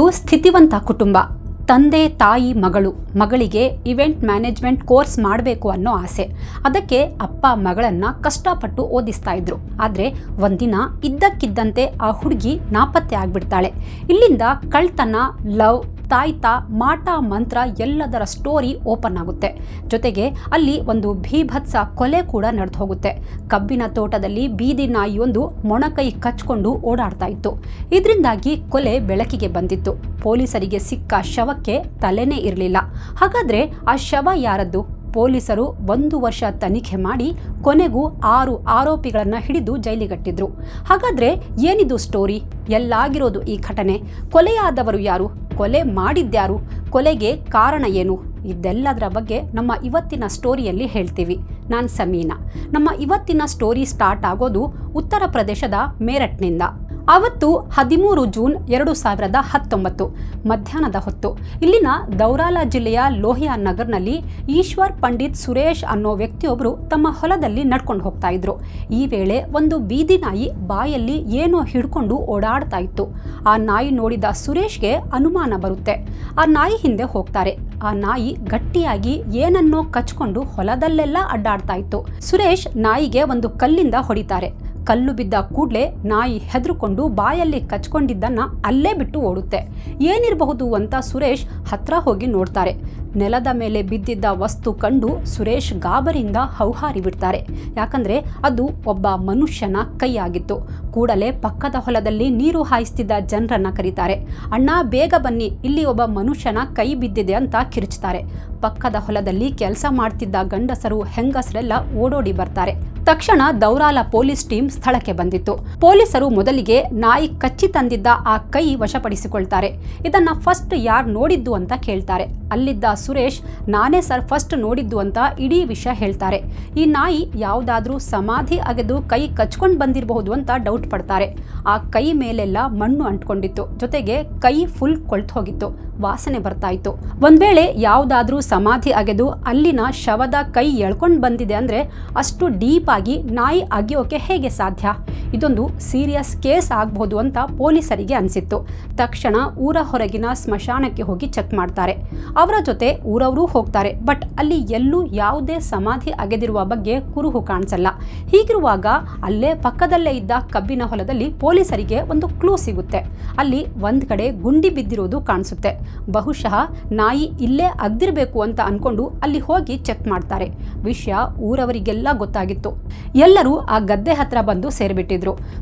ಒಂದು ಸ್ಥಿತಿವಂತ ಕುಟುಂಬ. ತಂದೆ, ತಾಯಿ, ಮಗಳು, ಮಗಳಿಗೆ ಇವೆಂಟ್ ಮ್ಯಾನೇಜ್ಮೆಂಟ್ ಕೋರ್ಸ್ ಮಾಡಬೇಕು ಅನ್ನೋ ಆಸೆ. ಅದಕ್ಕೆ ಅಪ್ಪ, ಮಗಳನ್ನ ಕಷ್ಟಪಟ್ಟು ಓದಿಸ್ತಾ ಇದ್ರು. ಆದರೆ ಒಂದಿನ ಇದ್ದಕ್ಕಿದ್ದಂತೆ ಆ ಹುಡುಗಿ ನಾಪತ್ತೆ ಆಗಿಬಿಡ್ತಾಳೆ. ಇಲ್ಲಿಂದ ಕಳ್ತನ ಲವ್ ತಾಯ್ತ ಮಾಟ ಮಂತ್ರ ಎಲ್ಲದರ ಸ್ಟೋರಿ ಓಪನ್ ಆಗುತ್ತೆ. ಜೊತೆಗೆ ಅಲ್ಲಿ ಒಂದು ಭೀಭತ್ಸ ಕೊಲೆ ಕೂಡ ನಡೆದು ಹೋಗುತ್ತೆ ಕಬ್ಬಿನ ತೋಟದಲ್ಲಿ ಬೀದಿ ನಾಯಿಯೊಂದು ಮೊಣಕೈ ಕಚ್ಕೊಂಡು ಓಡಾಡ್ತಾ ಇತ್ತು. ಇದರಿಂದಾಗಿ ಕೊಲೆ ಬೆಳಕಿಗೆ ಬಂದಿತ್ತು. ಪೊಲೀಸರಿಗೆ ಸಿಕ್ಕ ಶವಕ್ಕೆ ತಲೆನೇ ಇರಲಿಲ್ಲ. ಹಾಗಾದ್ರೆ ಆ ಶವ ಯಾರದ್ದು? ಪೊಲೀಸರು ಒಂದು ವರ್ಷ ತನಿಖೆ ಮಾಡಿ ಕೊನೆಗೂ ಆರು ಆರೋಪಿಗಳನ್ನು ಹಿಡಿದು ಜೈಲಿಗಟ್ಟಿದ್ರು. ಹಾಗಾದ್ರೆ ಏನಿದು ಸ್ಟೋರಿ ಎಲ್ಲಾಗಿರೋದು ಈ ಘಟನೆ. ಕೊಲೆಯಾದವರು ಯಾರು? ಕೊಲೆ ಮಾಡಿದ್ಯಾರು? ಕೊಲೆಗೆ ಕಾರಣ ಏನು? ಇದೆಲ್ಲದರ ಬಗ್ಗೆ ನಮ್ಮ ಇವತ್ತಿನ ಸ್ಟೋರಿಯಲ್ಲಿ ಹೇಳ್ತೀವಿ. ನಾನು ಸಮೀನಾ. ನಮ್ಮ ಇವತ್ತಿನ ಸ್ಟೋರಿ ಸ್ಟಾರ್ಟ್ ಆಗೋದು ಉತ್ತರ ಪ್ರದೇಶದ ಮೇರಟ್ನಿಂದ ಆವತ್ತು ಹದಿಮೂರು ಜೂನ್ ಎರಡು ಸಾವಿರದ ಹತ್ತೊಂಬತ್ತು, ಮಧ್ಯಾಹ್ನದ ಹೊತ್ತು. ಇಲ್ಲಿನ ದೌರಾಲ ಜಿಲ್ಲೆಯ ಲೋಹಿಯಾ ನಗರ್ನಲ್ಲಿ ಈಶ್ವರ್ ಪಂಡಿತ್ ಸುರೇಶ್ ಅನ್ನೋ ವ್ಯಕ್ತಿಯೊಬ್ಬರು ತಮ್ಮ ಹೊಲದಲ್ಲಿ ನಡ್ಕೊಂಡು ಹೋಗ್ತಾ ಇದ್ರು. ಈ ವೇಳೆ ಒಂದು ಬೀದಿ ನಾಯಿ ಬಾಯಲ್ಲಿ ಏನೋ ಹಿಡ್ಕೊಂಡು ಓಡಾಡ್ತಾ ಇತ್ತು. ಆ ನಾಯಿ ನೋಡಿದ ಸುರೇಶ್ಗೆ ಅನುಮಾನ ಬರುತ್ತೆ. ಆ ನಾಯಿ ಹಿಂದೆ ಹೋಗ್ತಾರೆ. ಆ ನಾಯಿ ಗಟ್ಟಿಯಾಗಿ ಏನನ್ನೋ ಕಚ್ಕೊಂಡು ಹೊಲದಲ್ಲೆಲ್ಲ ಅಡ್ಡಾಡ್ತಾ ಇತ್ತು. ಸುರೇಶ್ ನಾಯಿಗೆ ಒಂದು ಕಲ್ಲಿಂದ ಹೊಡಿತಾರೆ. ಕಲ್ಲು ಬಿದ್ದ ಕೂಡಲೇ ನಾಯಿ ಹೆದರ್ಕೊಂಡು ಬಾಯಲ್ಲಿ ಕಚ್ಕೊಂಡಿದ್ದನ್ನು ಅಲ್ಲೇ ಬಿಟ್ಟು ಓಡುತ್ತೆ. ಏನಿರಬಹುದು ಅಂತ ಸುರೇಶ್ ಹತ್ರ ಹೋಗಿ ನೋಡ್ತಾರೆ. ನೆಲದ ಮೇಲೆ ಬಿದ್ದಿದ್ದ ವಸ್ತು ಕಂಡು ಸುರೇಶ್ ಗಾಬರಿಯಿಂದ ಹೌಹಾರಿ ಬಿಡ್ತಾರೆ. ಯಾಕಂದ್ರೆ ಅದು ಒಬ್ಬ ಮನುಷ್ಯನ ಕೈಯಾಗಿತ್ತು. ಕೂಡಲೇ ಪಕ್ಕದ ಹೊಲದಲ್ಲಿ ನೀರು ಹಾಯಿಸ್ತಿದ್ದ ಜನರನ್ನ ಕರೀತಾರೆ. ಅಣ್ಣ, ಬೇಗ ಬನ್ನಿ. ಇಲ್ಲಿ ಒಬ್ಬ ಮನುಷ್ಯನ ಕೈ ಬಿದ್ದಿದೆ ಅಂತ ಕಿರುಚ್ತಾರೆ. ಪಕ್ಕದ ಹೊಲದಲ್ಲಿ ಕೆಲಸ ಮಾಡ್ತಿದ್ದ ಗಂಡಸರು ಹೆಂಗಸರೆಲ್ಲ ಓಡೋಡಿ ಬರ್ತಾರೆ. ತಕ್ಷಣ ದೌರಾಲ ಪೊಲೀಸ್ ಟೀಮ್ ಸ್ಥಳಕ್ಕೆ ಬಂದಿತ್ತು. ಪೊಲೀಸರು ಮೊದಲಿಗೆ ನಾಯಿ ಕಚ್ಚಿ ತಂದಿದ್ದ ಆ ಕೈ ವಶಪಡಿಸಿಕೊಳ್ತಾರೆ. ಇದನ್ನ ಫಸ್ಟ್ ಯಾರು ನೋಡಿದ್ದು ಅಂತ ಕೇಳ್ತಾರೆ. ಅಲ್ಲಿದ್ದ ಸುರೇಶ್, ನಾನೇ ಸರ್ ಫಸ್ಟ್ ನೋಡಿದ್ದು ಅಂತ ಇಡೀ ವಿಷಯ ಹೇಳ್ತಾರೆ. ಈ ನಾಯಿ ಯಾವುದಾದ್ರೂ ಸಮಾಧಿ ಅಗೆದು ಕೈ ಕಚ್ಕೊಂಡು ಬಂದಿರಬಹುದು ಅಂತ ಡೌಟ್ ಪಡ್ತಾರೆ. ಆ ಕೈ ಮೇಲೆಲ್ಲ ಮಣ್ಣು ಅಂಟ್ಕೊಂಡಿತ್ತು. ಜೊತೆಗೆ ಕೈ ಫುಲ್ ಕೊಳ್ತು ಹೋಗಿತ್ತು. ವಾಸನೆ ಬರ್ತಾ ಇತ್ತು. ಒಂದ್ ವೇಳೆ ಯಾವುದಾದ್ರೂ ಸಮಾಧಿ ಅಗೆದು ಅಲ್ಲಿನ ಶವದ ಕೈ ಎಳ್ಕೊಂಡು ಬಂದಿದೆ ಅಂದ್ರೆ ಅಷ್ಟು ಡೀಪ್ ಆಗಿ ನಾಯಿ ಅಗಿಯೋಕೆ ಹೇಗೆ ಸಾಧ್ಯ? ಇದೊಂದು ಸೀರಿಯಸ್ ಕೇಸ್ ಆಗಬಹುದು ಅಂತ ಪೊಲೀಸರಿಗೆ ಅನಿಸಿತ್ತು. ತಕ್ಷಣ ಊರ ಹೊರಗಿನ ಸ್ಮಶಾನಕ್ಕೆ ಹೋಗಿ ಚೆಕ್ ಮಾಡ್ತಾರೆ. ಅವರ ಜೊತೆ ಊರವರು ಹೋಗ್ತಾರೆ, ಬಟ್ ಅಲ್ಲಿ ಎಲ್ಲೂ ಯಾವುದೇ ಸಮಾಧಿ ಅಗೆದಿರುವ ಬಗ್ಗೆ ಕುರುಹು ಕಾಣಿಸಲ್ಲ. ಹೀಗಿರುವಾಗ ಅಲ್ಲೇ ಪಕ್ಕದಲ್ಲೇ ಇದ್ದ ಕಬ್ಬಿನ ಹೊಲದಲ್ಲಿ ಪೊಲೀಸರಿಗೆ ಒಂದು ಕ್ಲೂ ಸಿಗುತ್ತೆ. ಅಲ್ಲಿ ಒಂದು ಕಡೆ ಗುಂಡಿ ಬಿದ್ದಿರೋದು ಕಾಣಿಸುತ್ತೆ. ಬಹುಶಃ ನಾಯಿ ಇಲ್ಲೇ ಅಗ್ದಿರಬೇಕು ಅಂತ ಅನ್ಕೊಂಡು ಅಲ್ಲಿ ಹೋಗಿ ಚೆಕ್ ಮಾಡ್ತಾರೆ. ವಿಷಯ ಊರವರಿಗೆಲ್ಲ ಗೊತ್ತಾಗಿತ್ತು. ಎಲ್ಲರೂ ಆ ಗದ್ದೆ ಹತ್ರ ಬಂದು ಸೇರ್ಬಿಟ್ಟಿದ್ರು.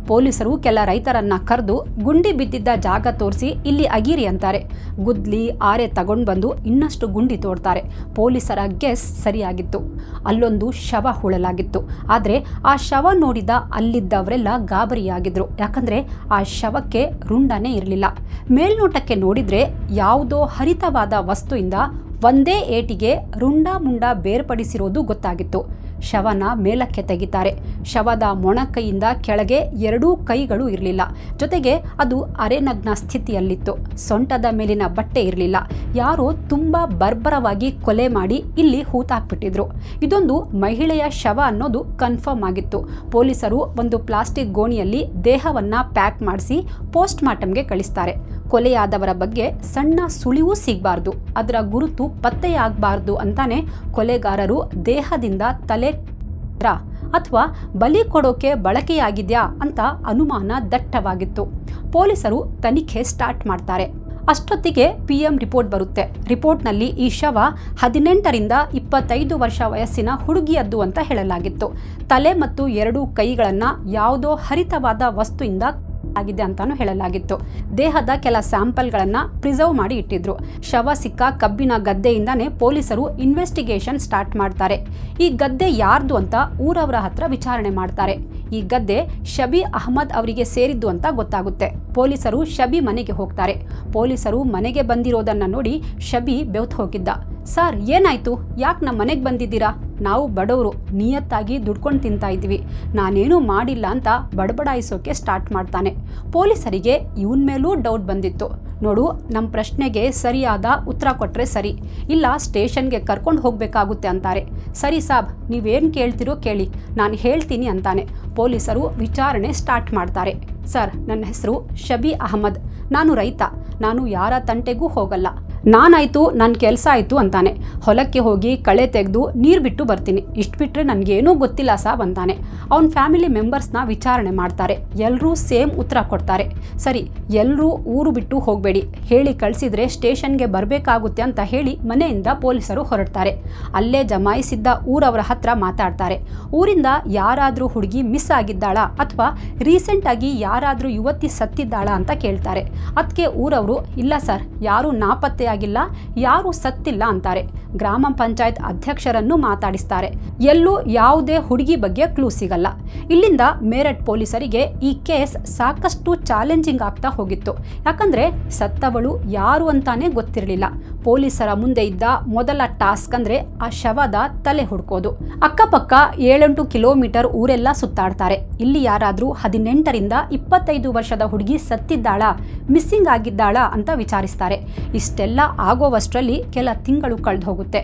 ಪೊಲೀಸರು ಕೆಲ ರೈತರನ್ನ ಕರೆದು ಗುಂಡಿ ಬಿದ್ದಿದ್ದ ಜಾಗ ತೋರಿಸಿ ಇಲ್ಲಿ ಅಗೀರಿ ಅಂತಾರೆ. ಗುದ್ಲಿ, ಆರೆ ತಗೊಂಡು ಬಂದು ಇನ್ನಷ್ಟು ಗುಂಡಿ ತೋಡ್ತಾರೆ. ಪೊಲೀಸರ ಗೆಸ್ ಸರಿಯಾಗಿತ್ತು. ಅಲ್ಲೊಂದು ಶವ ಹೂಳಲಾಗಿತ್ತು. ಆದರೆ ಆ ಶವ ನೋಡಿದ ಅಲ್ಲಿದ್ದವರೆಲ್ಲ ಗಾಬರಿಯಾಗಿದ್ರು. ಯಾಕಂದ್ರೆ ಆ ಶವಕ್ಕೆ ರುಂಡನೇ ಇರಲಿಲ್ಲ. ಮೇಲ್ನೋಟಕ್ಕೆ ನೋಡಿದ್ರೆ ಯಾವುದೋ ಹರಿತವಾದ ವಸ್ತುವಿಂದ ಒಂದೇ ಏಟಿಗೆ ರುಂಡ ಮುಂಡ ಬೇರ್ಪಡಿಸಿರೋದು ಗೊತ್ತಾಗಿತ್ತು. ಶವನ ಮೇಲಕ್ಕೆ ತೆಗಿತಾರೆ. ಶವದ ಮೊಣಕೈಯಿಂದ ಕೆಳಗೆ ಎರಡೂ ಕೈಗಳು ಇರಲಿಲ್ಲ. ಜೊತೆಗೆ ಅದು ಅರೆನಗ್ನ ಸ್ಥಿತಿಯಲ್ಲಿತ್ತು. ಸೊಂಟದ ಮೇಲಿನ ಬಟ್ಟೆ ಇರಲಿಲ್ಲ. ಯಾರೋ ತುಂಬ ಬರ್ಬರವಾಗಿ ಕೊಲೆ ಮಾಡಿ ಇಲ್ಲಿ ಹೂತಾಕ್ಬಿಟ್ಟಿದ್ರು. ಇದೊಂದು ಮಹಿಳೆಯ ಶವ ಅನ್ನೋದು ಕನ್ಫರ್ಮ್ ಆಗಿತ್ತು. ಪೊಲೀಸರು ಒಂದು ಪ್ಲಾಸ್ಟಿಕ್ ಗೋಣಿಯಲ್ಲಿ ದೇಹವನ್ನು ಪ್ಯಾಕ್ ಮಾಡಿಸಿ ಪೋಸ್ಟ್ ಮಾರ್ಟಮ್ಗೆ ಕಳಿಸ್ತಾರೆ. ಕೊಲೆಯಾದವರ ಬಗ್ಗೆ ಸಣ್ಣ ಸುಳಿವು ಸಿಗಬಾರ್ದು. ಅದರ ಗುರುತು ಪತ್ತೆಯಾಗಬಾರ್ದು ಅಂತಾನೆ ಕೊಲೆಗಾರರು ದೇಹದಿಂದ ತಲೆ ಅಥವಾ ಬಲಿ ಕೊಡೋಕೆ ಬಳಕೆಯಾಗಿದೆಯಾ ಅಂತ ಅನುಮಾನ ದಟ್ಟವಾಗಿತ್ತು. ಪೊಲೀಸರು ತನಿಖೆ ಸ್ಟಾರ್ಟ್ ಮಾಡ್ತಾರೆ. ಅಷ್ಟೊತ್ತಿಗೆ ಪಿ ಎಂ ರಿಪೋರ್ಟ್ ಬರುತ್ತೆ. ರಿಪೋರ್ಟ್ನಲ್ಲಿ ಈ ಶವ ಹದಿನೆಂಟರಿಂದ ಇಪ್ಪತ್ತೈದು ವರ್ಷ ವಯಸ್ಸಿನ ಹುಡುಗಿಯದ್ದು ಅಂತ ಹೇಳಲಾಗಿತ್ತು. ತಲೆ ಮತ್ತು ಎರಡು ಕೈಗಳನ್ನು ಯಾವುದೋ ಹರಿತವಾದ ವಸ್ತುವಿಂದ ಆಗಿದೆ ಅಂತಾನು ಹೇಳಲಾಗಿತ್ತು. ದೇಹದ ಕೆಲ ಸ್ಯಾಂಪಲ್ಗಳನ್ನ ಪ್ರಿಸರ್ವ್ ಮಾಡಿ ಇಟ್ಟಿದ್ರು. ಶವ, ಸಿಕ್ಕ, ಕಬ್ಬಿನ ಗದ್ದೆಯಿಂದಾನೇ ಪೊಲೀಸರು ಇನ್ವೆಸ್ಟಿಗೇಷನ್ ಸ್ಟಾರ್ಟ್ ಮಾಡ್ತಾರೆ. ಈ ಗದ್ದೆ ಯಾರ್ದು ಅಂತ ಊರವರ ಹತ್ರ ವಿಚಾರಣೆ ಮಾಡ್ತಾರೆ. ಈ ಗದ್ದೆ ಶಬಿ ಅಹಮದ್ ಅವರಿಗೆ ಸೇರಿದ್ದು ಅಂತ ಗೊತ್ತಾಗುತ್ತೆ. ಪೊಲೀಸರು ಶಬಿ ಮನೆಗೆ ಹೋಗ್ತಾರೆ. ಪೊಲೀಸರು ಮನೆಗೆ ಬಂದಿರೋದನ್ನ ನೋಡಿ ಶಬಿ ಬೆವ್ತು ಹೋಗಿದ್ದ. ಸರ್, ಏನಾಯ್ತು? ಯಾಕೆ ನಮ್ಮ ಮನೆಗೆ ಬಂದಿದ್ದೀರಾ? ನಾವು ಬಡವರು, ನಿಯತ್ತಾಗಿ ದುಡ್ಕೊಂಡು ತಿಂತಾ ಇದ್ವಿ. ನಾನೇನೂ ಮಾಡಿಲ್ಲ ಅಂತ ಬಡಬಡಾಯಿಸೋಕೆ ಸ್ಟಾರ್ಟ್ ಮಾಡ್ತಾನೆ. ಪೊಲೀಸರಿಗೆ ಇವನ್ ಮೇಲೂ ಡೌಟ್ ಬಂದಿತ್ತು. ನೋಡು ನಮ್ಮ ಪ್ರಶ್ನೆಗೆ ಸರಿಯಾದ ಉತ್ತರ ಕೊಟ್ಟರೆ ಸರಿ. ಇಲ್ಲ, ಸ್ಟೇಷನ್ಗೆ ಕರ್ಕೊಂಡು ಹೋಗಬೇಕಾಗುತ್ತೆ ಅಂತಾರೆ. ಸರಿ ಸಾಬ್, ನೀವೇನು ಕೇಳ್ತಿರೋ ಕೇಳಿ. ನಾನು ಹೇಳ್ತೀನಿ ಅಂತಾನೆ. ಪೊಲೀಸರು ವಿಚಾರಣೆ ಸ್ಟಾರ್ಟ್ ಮಾಡ್ತಾರೆ. ಸರ್, ನನ್ನ ಹೆಸರು ಶಬಿ ಅಹಮದ್. ನಾನು ರೈತ. ನಾನು ಯಾರ ತಂಟೆಗೂ ಹೋಗಲ್ಲ. ನಾನಾಯ್ತು ನನ್ನ ಕೆಲಸ ಆಯಿತು ಅಂತಾನೆ. ಹೊಲಕ್ಕೆ ಹೋಗಿ ಕಳೆ ತೆಗೆದು ನೀರು ಬಿಟ್ಟು ಬರ್ತೀನಿ. ಇಷ್ಟು ಬಿಟ್ಟರೆ ನನಗೇನೂ ಗೊತ್ತಿಲ್ಲ ಸಾಬ್ ಅಂತಾನೆ ಅವನ ಫ್ಯಾಮಿಲಿ ಮೆಂಬರ್ಸ್ನ ವಿಚಾರಣೆ ಮಾಡ್ತಾರೆ. ಎಲ್ಲರೂ ಸೇಮ್ ಉತ್ತರ ಕೊಡ್ತಾರೆ. ಸರಿ ಎಲ್ಲರೂ ಊರು ಬಿಟ್ಟು ಹೋಗಬೇಡಿ. ಹೇಳಿ ಕಳಿಸಿದ್ರೆ ಸ್ಟೇಷನ್ಗೆ ಬರಬೇಕಾಗುತ್ತೆ ಅಂತ ಹೇಳಿ ಮನೆಯಿಂದ ಪೊಲೀಸರು ಹೊರಡ್ತಾರೆ. ಅಲ್ಲೇ ಜಮಾಯಿಸಿದ್ದ ಊರವರ ಹತ್ರ ಮಾತಾಡ್ತಾರೆ. ಊರಿಂದ ಯಾರಾದರೂ ಹುಡುಗಿ ಮಿಸ್ ಆಗಿದ್ದಾಳಾ ಅಥವಾ ರೀಸೆಂಟಾಗಿ ಯಾರಾದರೂ ಯುವತಿ ಸತ್ತಿದ್ದಾಳ ಅಂತ ಕೇಳ್ತಾರೆ. ಅದಕ್ಕೆ ಊರವರು, ಇಲ್ಲ ಸರ್, ಯಾರೂ ನಾಪತ್ತೆಯಾಗಿಲ್ಲ ಯಾರು ಸತ್ತಿಲ್ಲ ಅಂತಾರೆ. ಗ್ರಾಮ ಪಂಚಾಯತ್ ಅಧ್ಯಕ್ಷರನ್ನು ಮಾತಾಡಿಸ್ತಾರೆ. ಎಲ್ಲೂ ಯಾವುದೇ ಹುಡುಗಿ ಬಗ್ಗೆ ಕ್ಲೂ ಸಿಗಲ್ಲ. ಇಲ್ಲಿಂದ ಮೇರಠ್ ಪೊಲೀಸರಿಗೆ ಈ ಕೇಸ್ ಸಾಕಷ್ಟು ಚಾಲೆಂಜಿಂಗ್ ಆಗ್ತಾ ಹೋಗಿತ್ತು. ಯಾಕಂದ್ರೆ ಸತ್ತವಳು ಯಾರು ಅಂತಾನೆ ಗೊತ್ತಿರಲಿಲ್ಲ. ಪೊಲೀಸರ ಮುಂದೆ ಇದ್ದ ಮೊದಲ ಟಾಸ್ಕ್ ಅಂದ್ರೆ ಆ ಶವದ ತಲೆ ಹುಡ್ಕೋದು. ಅಕ್ಕಪಕ್ಕ ಏಳೆಂಟು ಕಿಲೋಮೀಟರ್ ಊರೆಲ್ಲ ಸುತ್ತಾಡ್ತಾರೆ. ಇಲ್ಲಿ ಯಾರಾದರೂ ಹದಿನೆಂಟರಿಂದ ಇಪ್ಪತ್ತೈದು ವರ್ಷದ ಹುಡುಗಿ ಸತ್ತಿದ್ದಾಳಾ, ಮಿಸ್ಸಿಂಗ್ ಆಗಿದ್ದಾಳಾ ಅಂತ ವಿಚಾರಿಸ್ತಾರೆ. ಇಷ್ಟೆಲ್ಲ ಆಗೋವಷ್ಟರಲ್ಲಿ ಕೆಲ ತಿಂಗಳು ಕಳೆದು ಹೋಗುತ್ತೆ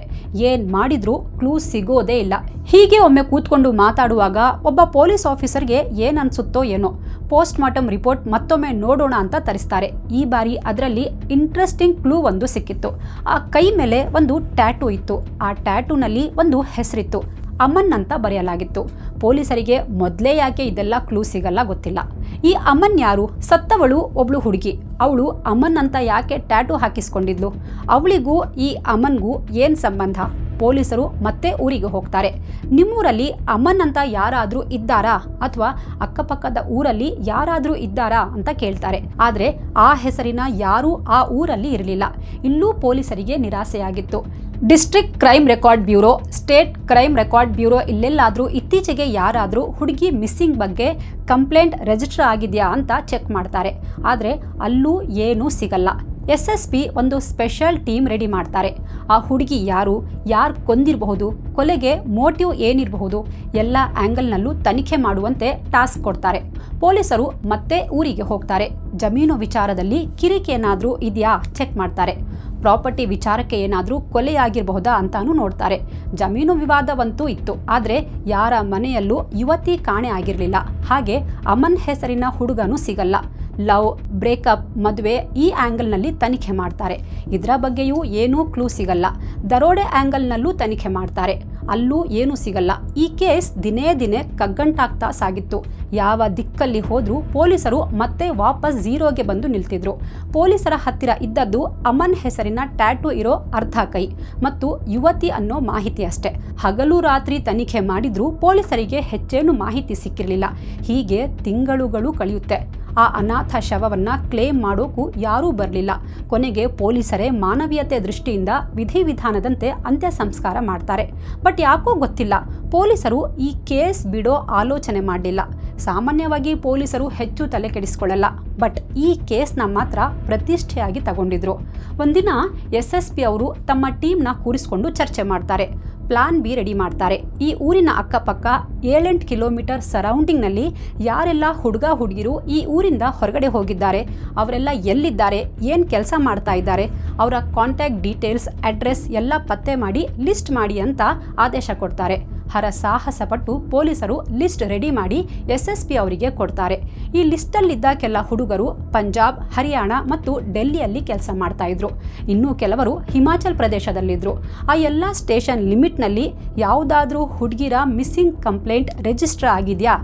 ಏನ್ ಮಾಡಿದ್ರೂ ಕ್ಲೂ ಸಿಗೋದೇ ಇಲ್ಲ. ಹೀಗೆ ಒಮ್ಮೆ ಕೂತ್ಕೊಂಡು ಮಾತಾಡುವಾಗ ಒಬ್ಬ ಪೊಲೀಸ್ ಆಫೀಸರ್ಗೆ ಏನ್ ಅನ್ಸುತ್ತೋ ಏನೋ. ಪೋಸ್ಟ್ ಮಾರ್ಟಮ್ ರಿಪೋರ್ಟ್ ಮತ್ತೊಮ್ಮೆ ನೋಡೋಣ ಅಂತ ತರಿಸ್ತಾರೆ. ಈ ಬಾರಿ ಅದರಲ್ಲಿ ಇಂಟ್ರೆಸ್ಟಿಂಗ್ ಕ್ಲೂ ಒಂದು ಸಿಕ್ಕಿತ್ತು. ಆ ಕೈ ಮೇಲೆ ಒಂದು ಟ್ಯಾಟೂ ಇತ್ತು. ಆ ಟ್ಯಾಟೂನಲ್ಲಿ ಒಂದು ಹೆಸರಿತ್ತು. ಅಮನ್ ಅಂತ ಬರೆಯಲಾಗಿತ್ತು. ಪೊಲೀಸರಿಗೆ ಮೊದಲೇ ಯಾಕೆ ಇದೆಲ್ಲ ಕ್ಲೂ ಸಿಗಲ್ಲ ಗೊತ್ತಿಲ್ಲ. ಈ ಅಮನ್ ಯಾರು? ಸತ್ತವಳು ಒಬ್ಳು ಹುಡುಗಿ. ಅವಳು ಅಮನ್ ಅಂತ ಯಾಕೆ ಟ್ಯಾಟೂ ಹಾಕಿಸ್ಕೊಂಡಿದ್ಲು? ಅವಳಿಗೂ ಈ ಅಮನ್ಗೂ ಏನು ಸಂಬಂಧ? ಪೊಲೀಸರು ಮತ್ತೆ ಊರಿಗೆ ಹೋಗ್ತಾರೆ. ನಿಮ್ಮೂರಲ್ಲಿ ಅಮನ್ ಅಂತ ಯಾರಾದರೂ ಇದ್ದಾರಾ? ಅಥವಾ ಅಕ್ಕಪಕ್ಕದ ಊರಲ್ಲಿ ಯಾರಾದರೂ ಇದ್ದಾರಾ ಅಂತ ಕೇಳ್ತಾರೆ. ಆದರೆ ಆ ಹೆಸರಿನ ಯಾರೂ ಆ ಊರಲ್ಲಿ ಇರಲಿಲ್ಲ. ಇಲ್ಲೂ ಪೊಲೀಸರಿಗೆ ನಿರಾಸೆಯಾಗಿತ್ತು. District crime record bureau state crime record bureau ಇಲ್ಲೆಲ್ಲಾದರೂ ಇತ್ತೀಚೆಗೆ ಯಾರಾದರೂ ಹುಡುಗಿ ಮಿಸ್ಸಿಂಗ್ ಬಗ್ಗೆ ಕಂಪ್ಲೇಂಟ್ ರಿಜಿಸ್ಟರ್ ಆಗಿದೆಯಾ ಅಂತ ಚೆಕ್ ಮಾಡ್ತಾರೆ. ಆದರೆ ಅಲ್ಲೂ ಏನೂ ಸಿಗಲ್ಲ. ಎಸ್ ಎಸ್ ಪಿ ಒಂದು ಸ್ಪೆಷಲ್ ಟೀಮ್ ರೆಡಿ ಮಾಡ್ತಾರೆ. ಆ ಹುಡುಗಿ ಯಾರು ಯಾರು ಕೊಂದಿರಬಹುದು, ಕೊಲೆಗೆ ಮೋಟಿವ್ ಏನಿರಬಹುದು, ಎಲ್ಲ ಆ್ಯಂಗಲ್ನಲ್ಲೂ ತನಿಖೆ ಮಾಡುವಂತೆ ಟಾಸ್ಕ್ ಕೊಡ್ತಾರೆ. ಪೊಲೀಸರು ಮತ್ತೆ ಊರಿಗೆ ಹೋಗ್ತಾರೆ. ಜಮೀನು ವಿಚಾರದಲ್ಲಿ ಕಿರಿಕೇನಾದರೂ ಇದೆಯಾ ಚೆಕ್ ಮಾಡ್ತಾರೆ. ಪ್ರಾಪರ್ಟಿ ವಿಚಾರಕ್ಕೆ ಏನಾದರೂ ಕೊಲೆಯಾಗಿರಬಹುದಾ ಅಂತಾನೂ ನೋಡ್ತಾರೆ. ಜಮೀನು ವಿವಾದವಂತೂ ಇತ್ತು. ಆದರೆ ಯಾರ ಮನೆಯಲ್ಲೂ ಯುವತಿ ಕಾಣೆ ಆಗಿರಲಿಲ್ಲ. ಹಾಗೆ ಅಮನ್ ಹೆಸರಿನ ಹುಡುಗನೂ ಸಿಗಲ್ಲ. ಲವ್, ಬ್ರೇಕಪ್, ಮದುವೆ ಈ ಆ್ಯಂಗಲ್ನಲ್ಲಿ ತನಿಖೆ ಮಾಡ್ತಾರೆ. ಇದರ ಬಗ್ಗೆಯೂ ಏನೂ ಕ್ಲೂ ಸಿಗಲ್ಲ. ದರೋಡೆ ಆ್ಯಂಗಲ್ನಲ್ಲೂ ತನಿಖೆ ಮಾಡ್ತಾರೆ. ಅಲ್ಲೂ ಏನೂ ಸಿಗಲ್ಲ. ಈ ಕೇಸ್ ದಿನೇ ದಿನೇ ಕಗ್ಗಂಟಾಗ್ತಾ ಸಾಗಿತ್ತು. ಯಾವ ದಿಕ್ಕಲ್ಲಿ ಹೋದರೂ ಪೊಲೀಸರು ಮತ್ತೆ ವಾಪಸ್ ಝೀರೋಗೆ ಬಂದು ನಿಲ್ತಿದ್ರು. ಪೊಲೀಸರ ಹತ್ತಿರ ಇದ್ದದ್ದು ಅಮನ್ ಹೆಸರಿನ ಟ್ಯಾಟೂ ಇರೋ ಅರ್ಧ ಕೈ ಮತ್ತು ಯುವತಿ ಅನ್ನೋ ಮಾಹಿತಿ ಅಷ್ಟೆ. ಹಗಲು ರಾತ್ರಿ ತನಿಖೆ ಮಾಡಿದ್ರೂ ಪೊಲೀಸರಿಗೆ ಹೆಚ್ಚೇನು ಮಾಹಿತಿ ಸಿಕ್ಕಿರಲಿಲ್ಲ. ಹೀಗೆ ತಿಂಗಳುಗಳು ಕಳೆಯುತ್ತೆ. ಆ ಅನಾಥ ಶವವನ್ನು ಕ್ಲೇಮ್ ಮಾಡೋಕ್ಕೂ ಯಾರೂ ಬರಲಿಲ್ಲ. ಕೊನೆಗೆ ಪೊಲೀಸರೇ ಮಾನವೀಯತೆ ದೃಷ್ಟಿಯಿಂದ ವಿಧಿವಿಧಾನದಂತೆ ಅಂತ್ಯ ಸಂಸ್ಕಾರ ಮಾಡ್ತಾರೆ. ಬಟ್ ಯಾಕೋ ಗೊತ್ತಿಲ್ಲ. ಪೊಲೀಸರು ಈ ಕೇಸ್ ಬಿಡೋ ಆಲೋಚನೆ ಮಾಡಲಿಲ್ಲ. ಸಾಮಾನ್ಯವಾಗಿ ಪೊಲೀಸರು ಹೆಚ್ಚು ತಲೆ ಕೆಡಿಸ್ಕೊಳ್ಳಲ್ಲ. ಬಟ್ ಈ ಕೇಸ್ನ ಮಾತ್ರ ಪ್ರತಿಷ್ಠೆಯಾಗಿ ತಗೊಂಡಿದ್ರು. ಒಂದಿನ ಎಸ್ ಎಸ್ ಪಿ ಅವರು ತಮ್ಮ ಟೀಮ್ನ ಕೂರಿಸ್ಕೊಂಡು ಚರ್ಚೆ ಮಾಡ್ತಾರೆ. ಪ್ಲಾನ್ ಬಿ ರೆಡಿ ಮಾಡ್ತಾರೆ. ಈ ಊರಿನ ಅಕ್ಕಪಕ್ಕ ಏಳೆಂಟು ಕಿಲೋಮೀಟರ್ ಸರೌಂಡಿಂಗ್ನಲ್ಲಿ ಯಾರೆಲ್ಲ ಹುಡುಗ, ಹುಡುಗಿರು ಈ ಊರಿಂದ ಹೊರಗಡೆ ಹೋಗಿದ್ದಾರೆ, ಅವರೆಲ್ಲ ಎಲ್ಲಿದ್ದಾರೆ, ಏನು ಕೆಲಸ ಮಾಡ್ತಾ ಇದ್ದಾರೆ, ಅವರ ಕಾಂಟ್ಯಾಕ್ಟ್ ಡೀಟೇಲ್ಸ್ ಅಡ್ರೆಸ್ ಎಲ್ಲ ಪತ್ತೆ ಮಾಡಿ ಲಿಸ್ಟ್ ಮಾಡಿ ಅಂತ ಆದೇಶ ಕೊಡ್ತಾರೆ. ಹರ ಸಾಹಸ ಪಟ್ಟು ಪೊಲೀಸರು ಲಿಸ್ಟ್ ರೆಡಿ ಮಾಡಿ ಎಸ್ಎಸ್ಪಿ ಅವರಿಗೆ ಕೊಡ್ತಾರೆ. ಈ ಲಿಸ್ಟಲ್ಲಿದ್ದ ಕೆಲ ಹುಡುಗರು ಪಂಜಾಬ್, ಹರಿಯಾಣ ಮತ್ತು ಡೆಲ್ಲಿಯಲ್ಲಿ ಕೆಲಸ ಮಾಡ್ತಾ ಇದ್ರು. ಇನ್ನೂ ಕೆಲವರು ಹಿಮಾಚಲ್ ಪ್ರದೇಶದಲ್ಲಿದ್ದರು ಆ ಎಲ್ಲ ಸ್ಟೇಷನ್ ಲಿಮಿಟ್ನಲ್ಲಿ ಯಾವುದಾದ್ರೂ ಹುಡುಗಿರ ಮಿಸ್ಸಿಂಗ್ ಕಂಪ್ಲೇಂಟ್ ರಿಜಿಸ್ಟರ್ ಆಗಿದೆಯಾ?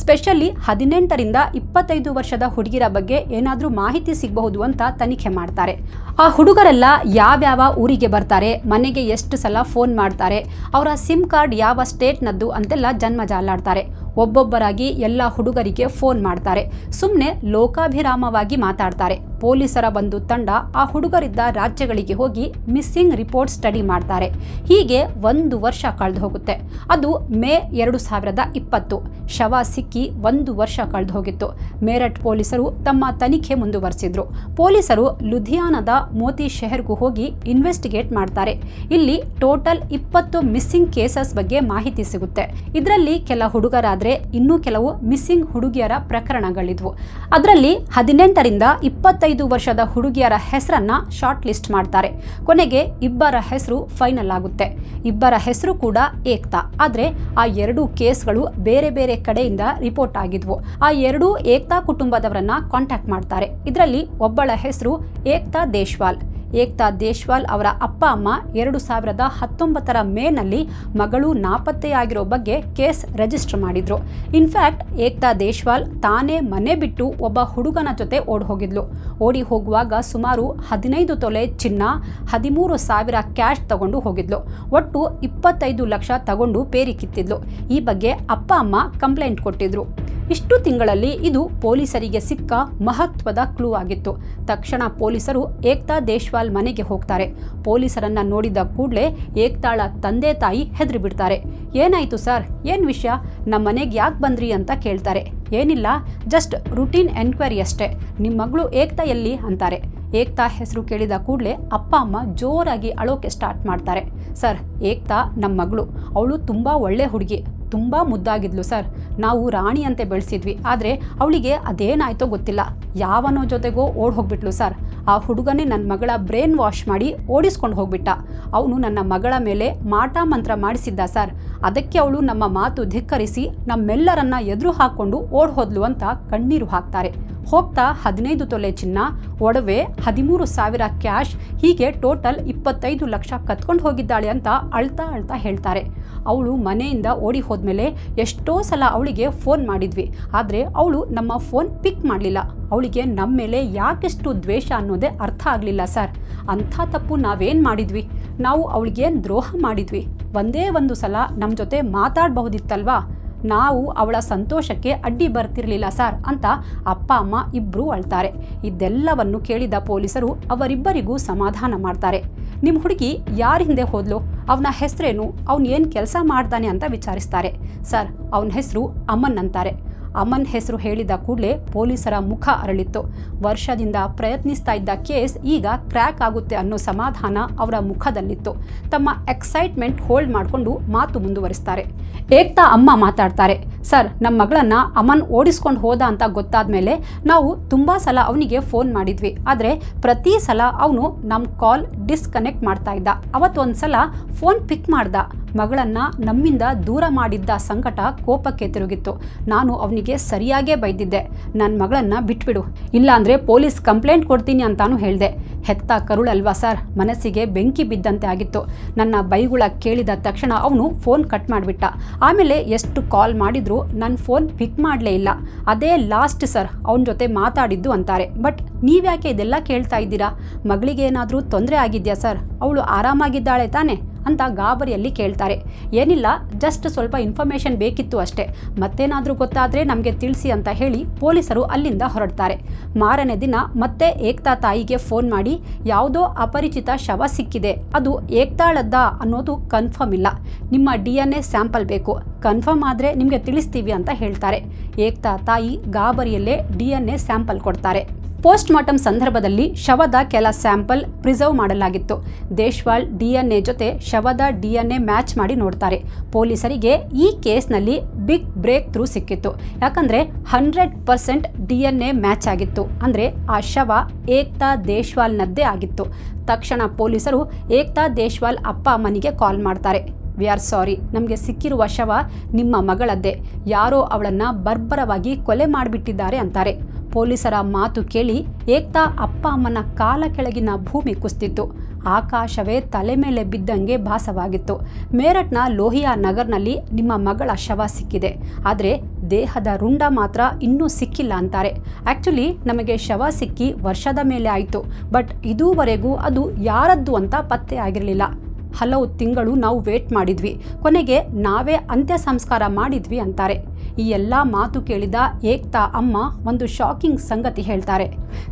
ಸ್ಪೆಷಲಿ ಹದಿನೆಂಟರಿಂದ ಇಪ್ಪತ್ತೈದು ವರ್ಷದ ಹುಡುಗಿರ ಬಗ್ಗೆ ಏನಾದರೂ ಮಾಹಿತಿ ಸಿಗಬಹುದು ಅಂತ ತನಿಖೆ ಮಾಡ್ತಾರೆ. ಆ ಹುಡುಗರೆಲ್ಲ ಯಾವ್ಯಾವ ಊರಿಗೆ ಬರ್ತಾರೆ, ಮನೆಗೆ ಎಷ್ಟು ಸಲ ಫೋನ್ ಮಾಡ್ತಾರೆ, ಅವರ ಸಿಮ್ ಕಾರ್ಡ್ ಯಾವ ಸ್ಟೇಟ್ನದ್ದು ಅಂತೆಲ್ಲ ಜನ್ಮ ಜಾಲಾಡ್ತಾರೆ ಒಬ್ಬೊಬ್ಬರಾಗಿ ಎಲ್ಲ ಹುಡುಗರಿಗೆ ಫೋನ್ ಮಾಡ್ತಾರೆ. ಸುಮ್ಮನೆ ಲೋಕಾಭಿರಾಮವಾಗಿ ಮಾತಾಡ್ತಾರೆ. ಪೊಲೀಸರ ಒಂದು ತಂಡ ಆ ಹುಡುಗರಿದ್ದ ರಾಜ್ಯಗಳಿಗೆ ಹೋಗಿ ಮಿಸ್ಸಿಂಗ್ ರಿಪೋರ್ಟ್ ಸ್ಟಡಿ ಮಾಡ್ತಾರೆ. ಹೀಗೆ ಒಂದು ವರ್ಷ ಕಳೆದು ಹೋಗುತ್ತೆ. ಅದು ಮೇ ಎರಡು ಸಾವಿರದ ಇಪ್ಪತ್ತು. ಶವ ಸಿಕ್ಕಿ ಒಂದು ವರ್ಷ ಕಳೆದು ಹೋಗಿತ್ತು. ಮೇರಠ್ ಪೊಲೀಸರು ತಮ್ಮ ತನಿಖೆ ಮುಂದುವರೆಸಿದ್ರು. ಪೊಲೀಸರು ಲುಧಿಯಾನದ ಮೋತಿ ಶೆಹರ್ಗೂ ಹೋಗಿ ಇನ್ವೆಸ್ಟಿಗೇಟ್ ಮಾಡ್ತಾರೆ. ಇಲ್ಲಿ ಟೋಟಲ್ ಇಪ್ಪತ್ತು ಮಿಸ್ಸಿಂಗ್ ಕೇಸಸ್ ಬಗ್ಗೆ ಮಾಹಿತಿ ಸಿಗುತ್ತೆ. ಇದರಲ್ಲಿ ಕೆಲ ಹುಡುಗರಾದ್ರೆ ಇನ್ನೂ ಕೆಲವು ಮಿಸ್ಸಿಂಗ್ ಹುಡುಗಿಯರ ಪ್ರಕರಣಗಳಿದ್ವು. ಅದರಲ್ಲಿ ಹದಿನೆಂಟರಿಂದ ಇಪ್ಪತ್ತೈದು ಇಪ್ಪತ್ತೈದು ವರ್ಷದ ಹುಡುಗಿಯರ ಹೆಸರನ್ನ ಶಾರ್ಟ್ ಲಿಸ್ಟ್ ಮಾಡ್ತಾರೆ. ಕೊನೆಗೆ ಇಬ್ಬರ ಹೆಸರು ಫೈನಲ್ ಆಗುತ್ತೆ. ಇಬ್ಬರ ಹೆಸರು ಕೂಡ ಏಕ್ತಾ. ಆದ್ರೆ ಆ ಎರಡೂ ಕೇಸ್ಗಳು ಬೇರೆ ಬೇರೆ ಕಡೆಯಿಂದ ರಿಪೋರ್ಟ್ ಆಗಿದ್ವು. ಆ ಎರಡೂ ಏಕ್ತಾ ಕುಟುಂಬದವರನ್ನ ಕಾಂಟ್ಯಾಕ್ಟ್ ಮಾಡ್ತಾರೆ. ಇದರಲ್ಲಿ ಒಬ್ಬಳ ಹೆಸರು ಏಕ್ತಾ ದೇಶ್ವಾಲ್. ಏಕ್ತಾ ದೇಶ್ವಾಲ್ ಅವರ ಅಪ್ಪ, ಅಮ್ಮ ಎರಡು ಸಾವಿರದ ಹತ್ತೊಂಬತ್ತರ ಮೇನಲ್ಲಿ ಮಗಳು ನಾಪತ್ತೆಯಾಗಿರೋ ಬಗ್ಗೆ ಕೇಸ್ ರಿಜಿಸ್ಟರ್ ಮಾಡಿದ್ರು. ಇನ್ಫ್ಯಾಕ್ಟ್ ಏಕ್ತಾ ದೇಶ್ವಾಲ್ ತಾನೇ ಮನೆ ಬಿಟ್ಟು ಒಬ್ಬ ಹುಡುಗನ ಜೊತೆ ಓಡಿ ಹೋಗಿದ್ಲು ಓಡಿ ಹೋಗುವಾಗ ಸುಮಾರು ಹದಿನೈದು ತೊಲೆ ಚಿನ್ನ, ಹದಿಮೂರು ಸಾವಿರ ಕ್ಯಾಶ್ ತಗೊಂಡು ಹೋಗಿದ್ಲು. ಒಟ್ಟು ಇಪ್ಪತ್ತೈದು ಲಕ್ಷ ತಗೊಂಡು ಪೇರಿ ಕಿತ್ತಿದ್ಲು. ಈ ಬಗ್ಗೆ ಅಪ್ಪ, ಅಮ್ಮ ಕಂಪ್ಲೇಂಟ್ ಕೊಟ್ಟಿದ್ರು. ಇಷ್ಟು ತಿಂಗಳಲ್ಲಿ ಇದು ಪೊಲೀಸರಿಗೆ ಸಿಕ್ಕ ಮಹತ್ವದ ಕ್ಲೂ ಆಗಿತ್ತು. ತಕ್ಷಣ ಪೊಲೀಸರು ಏಕ್ತಾ ದೇಶ್ವಾಲ್ ಮನೆಗೆ ಹೋಗ್ತಾರೆ. ಪೊಲೀಸರನ್ನ ನೋಡಿದ ಕೂಡಲೇ ಏಕ್ತಾಳ ತಂದೆ ತಾಯಿ ಹೆದರಿ ಬಿಡ್ತಾರೆ ಏನಾಯ್ತು ಸರ್? ಏನ್ ವಿಷಯ? ನಮ್ಮ ಮನೆಗೆ ಯಾಕೆ ಬಂದ್ರಿ ಅಂತ ಕೇಳ್ತಾರೆ. ಏನಿಲ್ಲ, ಜಸ್ಟ್ ರುಟೀನ್ ಎನ್ಕ್ವೈರಿ ಅಷ್ಟೇ. ನಿಮ್ಮ ಮಗಳು ಏಕ್ತಾ ಎಲ್ಲಿ? ಅಂತಾರೆ. ಏಕ್ತಾ ಹೆಸರು ಕೇಳಿದ ಕೂಡಲೇ ಅಪ್ಪ, ಅಮ್ಮ ಜೋರಾಗಿ ಅಳೋಕೆ ಸ್ಟಾರ್ಟ್ ಮಾಡ್ತಾರೆ. ಸರ್, ಏಕ್ತಾ ನಮ್ಮ ಮಗಳು. ಅವಳು ತುಂಬಾ ಒಳ್ಳೆ ಹುಡುಗಿ. ತುಂಬ ಮುದ್ದಾಗಿದ್ಲು ಸರ್. ನಾವು ರಾಣಿ ಅಂತೆ ಬೆಳೆಸಿದ್ವಿ. ಆದರೆ ಅವಳಿಗೆ ಅದೇನಾಯ್ತೋ ಗೊತ್ತಿಲ್ಲ. ಯಾವನೋ ಜೊತೆಗೋ ಓಡ್ ಹೋಗ್ಬಿಟ್ಲು ಸರ್. ಆ ಹುಡುಗನೇ ನನ್ನ ಮಗಳ ಬ್ರೇನ್ ವಾಶ್ ಮಾಡಿ ಓಡಿಸ್ಕೊಂಡು ಹೋಗ್ಬಿಟ್ಟ. ಅವನು ನನ್ನ ಮಗಳ ಮೇಲೆ ಮಾಟ ಮಂತ್ರ ಮಾಡಿಸಿದ್ದ ಸರ್. ಅದಕ್ಕೆ ಅವಳು ನಮ್ಮ ಮಾತು ಧಿಕ್ಕರಿಸಿ ನಮ್ಮೆಲ್ಲರನ್ನ ಎದುರು ಹಾಕ್ಕೊಂಡು ಓಡ್ ಹೋದ್ಲು ಅಂತ ಕಣ್ಣೀರು ಹಾಕ್ತಾರೆ. ಹೋಗ್ತಾ ಹದಿನೈದು ತೊಲೆ ಚಿನ್ನ, ಒಡವೆ ಹದಿಮೂರು ಸಾವಿರ ಕ್ಯಾಶ್, ಹೀಗೆ ಟೋಟಲ್ ಇಪ್ಪತ್ತೈದು ಲಕ್ಷ ಕತ್ಕೊಂಡು ಹೋಗಿದ್ದಾಳೆ ಅಂತ ಅಳ್ತಾ ಅಳ್ತಾ ಹೇಳ್ತಾರೆ. ಅವಳು ಮನೆಯಿಂದ ಓಡಿ ಹೋದ್ಮೇಲೆ ಎಷ್ಟೋ ಸಲ ಅವಳಿಗೆ ಫೋನ್ ಮಾಡಿದ್ವಿ. ಆದರೆ ಅವಳು ನಮ್ಮ ಫೋನ್ ಪಿಕ್ ಮಾಡಲಿಲ್ಲ. ಅವಳಿಗೆ ನಮ್ಮ ಮೇಲೆ ಯಾಕೆಷ್ಟು ದ್ವೇಷ ಅನ್ನೋದೇ ಅರ್ಥ ಆಗಲಿಲ್ಲ ಸರ್. ಅಂಥ ತಪ್ಪು ನಾವೇನು ಮಾಡಿದ್ವಿ? ನಾವು ಅವಳಿಗೇನು ದ್ರೋಹ ಮಾಡಿದ್ವಿ? ಒಂದೇ ಒಂದು ಸಲ ನಮ್ಮ ಜೊತೆ ಮಾತಾಡಬಹುದಿತ್ತಲ್ವಾ? ನಾವು ಅವಳ ಸಂತೋಷಕ್ಕೆ ಅಡ್ಡಿ ಬರ್ತಿರಲಿಲ್ಲ ಸರ್ ಅಂತ ಅಪ್ಪ, ಅಮ್ಮ ಇಬ್ಬರೂ ಅಳ್ತಾರೆ. ಇದೆಲ್ಲವನ್ನು ಕೇಳಿದ ಪೊಲೀಸರು ಅವರಿಬ್ಬರಿಗೂ ಸಮಾಧಾನ ಮಾಡ್ತಾರೆ. ನಿಮ್ಮ ಹುಡುಗಿ ಯಾರ ಹಿಂದೆ ಹೋದ್ಲು? ಅವನ ಹೆಸರೇನು? ಅವನು ಏನು ಕೆಲಸ ಮಾಡ್ತಾನೆ ಅಂತ ವಿಚಾರಿಸ್ತಾರೆ. ಸರ್, ಅವನ ಹೆಸರು ಅಮನ್ ಅಂತಾರೆ. ಅಮನ್ ಹೆಸರು ಹೇಳಿದ ಕೂಡಲೇ ಪೊಲೀಸರ ಮುಖ ಅರಳಿತ್ತು. ವರ್ಷದಿಂದ ಪ್ರಯತ್ನಿಸ್ತಾ ಇದ್ದ ಕೇಸ್ ಈಗ ಕ್ರ್ಯಾಕ್ ಆಗುತ್ತೆ ಅನ್ನೋ ಸಮಾಧಾನ ಅವರ ಮುಖದಲ್ಲಿತ್ತು. ತಮ್ಮ ಎಕ್ಸೈಟ್ಮೆಂಟ್ ಹೋಲ್ಡ್ ಮಾಡಿಕೊಂಡು ಮಾತು ಮುಂದುವರಿಸ್ತಾರೆ. ಏಕ್ತಾ ಅಮ್ಮ ಮಾತಾಡ್ತಾರೆ, ಸರ್ ನಮ್ಮ ಮಗಳನ್ನ ಅಮನ್ ಓಡಿಸ್ಕೊಂಡು ಹೋದ ಅಂತ ಗೊತ್ತಾದ ಮೇಲೆ ನಾವು ತುಂಬ ಸಲ ಅವನಿಗೆ ಫೋನ್ ಮಾಡಿದ್ವಿ. ಆದರೆ ಪ್ರತಿ ಸಲ ಅವನು ನಮ್ಮ ಕಾಲ್ ಡಿಸ್ಕನೆಕ್ಟ್ ಮಾಡ್ತಾ ಇದ್ದ. ಅವತ್ತೊಂದು ಸಲ ಫೋನ್ ಪಿಕ್ ಮಾಡ್ದ. ಮಗಳನ್ನ ನಮ್ಮಿಂದ ದೂರ ಮಾಡಿದ್ದ ಸಂಕಟ ಕೋಪಕ್ಕೆ ತಿರುಗಿತ್ತು. ನಾನು ಅವನಿಗೆ ಸರಿಯಾಗೇ ಬೈದಿದ್ದೆ. ನನ್ನ ಮಗಳನ್ನ ಬಿಟ್ಬಿಡು. ಇಲ್ಲಾಂದರೆ ಪೊಲೀಸ್ ಕಂಪ್ಲೇಂಟ್ ಕೊಡ್ತೀನಿ ಅಂತಾನು ಹೇಳಿದೆ. ಹೆತ್ತ ಕರುಳಲ್ವಾ ಸರ್? ಮನಸ್ಸಿಗೆ ಬೆಂಕಿ ಬಿದ್ದಂತೆ ಆಗಿತ್ತು. ನನ್ನ ಬೈಗುಳ ಕೇಳಿದ ತಕ್ಷಣ ಅವನು ಫೋನ್ ಕಟ್ ಮಾಡಿಬಿಟ್ಟ. ಆಮೇಲೆ ಎಷ್ಟು ಕಾಲ್ ಮಾಡಿದ್ರು ನನ್ನ ಫೋನ್ ಪಿಕ್ ಮಾಡಲೇ ಇಲ್ಲ. ಅದೇ ಲಾಸ್ಟ್ ಸರ್, ಅವನ ಜೊತೆ ಮಾತಾಡಿದ್ದು ಅಂತಾರೆ. ಬಟ್ ನೀವ್ಯಾಕೆ ಇದೆಲ್ಲ ಕೇಳ್ತಾ ಇದ್ದೀರಾ? ಮಗಳಿಗೆ ಏನಾದರೂ ತೊಂದರೆ ಆಗಿದೆಯಾ ಸರ್? ಅವಳು ಆರಾಮಾಗಿದ್ದಾಳೆ ತಾನೇ? ಅಂತ ಗಾಬರಿಯಲ್ಲಿ ಕೇಳ್ತಾರೆ. ಏನಿಲ್ಲ ಜಸ್ಟ್ ಸ್ವಲ್ಪ ಇನ್ಫಾರ್ಮೇಷನ್ ಬೇಕಿತ್ತು ಅಷ್ಟೇ. ಮತ್ತೇನಾದರೂ ಗೊತ್ತಾದರೆ ನಮಗೆ ತಿಳಿಸಿ ಅಂತ ಹೇಳಿ ಪೊಲೀಸರು ಅಲ್ಲಿಂದ ಹೊರಡ್ತಾರೆ. ಮಾರನೇ ದಿನ ಮತ್ತೆ ಏಕ್ತಾ ತಾಯಿಗೆ ಫೋನ್ ಮಾಡಿ, ಯಾವುದೋ ಅಪರಿಚಿತ ಶವ ಸಿಕ್ಕಿದೆ. ಅದು ಏಕ್ತಾಳದ್ದ ಅನ್ನೋದು ಕನ್ಫರ್ಮ್ ಇಲ್ಲ. ನಿಮ್ಮ ಡಿ ಎನ್ ಎ ಸ್ಯಾಂಪಲ್ ಬೇಕು. ಕನ್ಫರ್ಮ್ ಆದರೆ ನಿಮಗೆ ತಿಳಿಸ್ತೀವಿ ಅಂತ ಹೇಳ್ತಾರೆ. ಏಕ್ತಾ ತಾಯಿ ಗಾಬರಿಯಲ್ಲೇ ಡಿ ಎನ್ ಎ ಸ್ಯಾಂಪಲ್ ಕೊಡ್ತಾರೆ. ಪೋಸ್ಟ್ ಮಾರ್ಟಮ್ ಸಂದರ್ಭದಲ್ಲಿ ಶವದ ಕೆಲ ಸ್ಯಾಂಪಲ್ ಪ್ರಿಸರ್ವ್ ಮಾಡಲಾಗಿತ್ತು. ದೇಶ್ವಾಲ್ ಡಿಎನ್ಎ ಜೊತೆ ಶವದ ಡಿಎನ್ಎ ಮ್ಯಾಚ್ ಮಾಡಿ ನೋಡ್ತಾರೆ. ಪೊಲೀಸರಿಗೆ ಈ ಕೇಸ್ನಲ್ಲಿ ಬಿಗ್ ಬ್ರೇಕ್ ಥ್ರೂ ಸಿಕ್ಕಿತ್ತು. ಯಾಕಂದರೆ ಹಂಡ್ರೆಡ್ ಪರ್ಸೆಂಟ್ ಡಿಎನ್ಎ ಮ್ಯಾಚ್ ಆಗಿತ್ತು. ಅಂದರೆ ಆ ಶವ ಏಕ್ತಾ ದೇಶ್ವಾಲ್ನದ್ದೇ ಆಗಿತ್ತು. ತಕ್ಷಣ ಪೊಲೀಸರು ಏಕ್ತಾ ದೇಶ್ವಾಲ್ ಅಪ್ಪ ಅಮ್ಮನಿಗೆ ಕಾಲ್ ಮಾಡ್ತಾರೆ. We are sorry. ನಮಗೆ ಸಿಕ್ಕಿರುವ ಶವ ನಿಮ್ಮ ಮಗಳದ್ದೇ. ಯಾರೋ ಅವಳನ್ನು ಬರ್ಬರವಾಗಿ ಕೊಲೆ ಮಾಡಿಬಿಟ್ಟಿದ್ದಾರೆ ಅಂತಾರೆ. ಪೊಲೀಸರ ಮಾತು ಕೇಳಿ ಏಕ್ತಾ ಅಪ್ಪ ಅಮ್ಮನ ಕಾಲ ಕೆಳಗಿನ ಭೂಮಿ ಕುಸ್ತಿತ್ತು. ಆಕಾಶವೇ ತಲೆ ಮೇಲೆ ಬಿದ್ದಂಗೆ ಭಾಸವಾಗಿತ್ತು. ಮೇರಟ್ನ ಲೋಹಿಯಾ ನಗರ್ನಲ್ಲಿ ನಿಮ್ಮ ಮಗಳ ಶವ ಸಿಕ್ಕಿದೆ. ಆದರೆ ದೇಹದ ರುಂಡ ಮಾತ್ರ ಇನ್ನೂ ಸಿಕ್ಕಿಲ್ಲ ಅಂತಾರೆ. ಆ್ಯಕ್ಚುಲಿ ನಮಗೆ ಶವ ಸಿಕ್ಕಿ ವರ್ಷದ ಮೇಲೆ ಆಯಿತು. ಬಟ್ ಇದೂವರೆಗೂ ಅದು ಯಾರದ್ದು ಅಂತ ಪತ್ತೆ ಆಗಿರಲಿಲ್ಲ. ಹಲವು ತಿಂಗಳು ನಾವು ವೇಟ್ ಮಾಡಿದ್ವಿ. ಕೊನೆಗೆ ನಾವೇ ಅಂತ್ಯ ಸಂಸ್ಕಾರ ಮಾಡಿದ್ವಿ ಅಂತಾರೆ. ಈ ಎಲ್ಲ ಮಾತು ಕೇಳಿದ ಏಕ್ತಾ ಅಮ್ಮ ಒಂದು ಶಾಕಿಂಗ್ ಸಂಗತಿ ಹೇಳ್ತಾರೆ.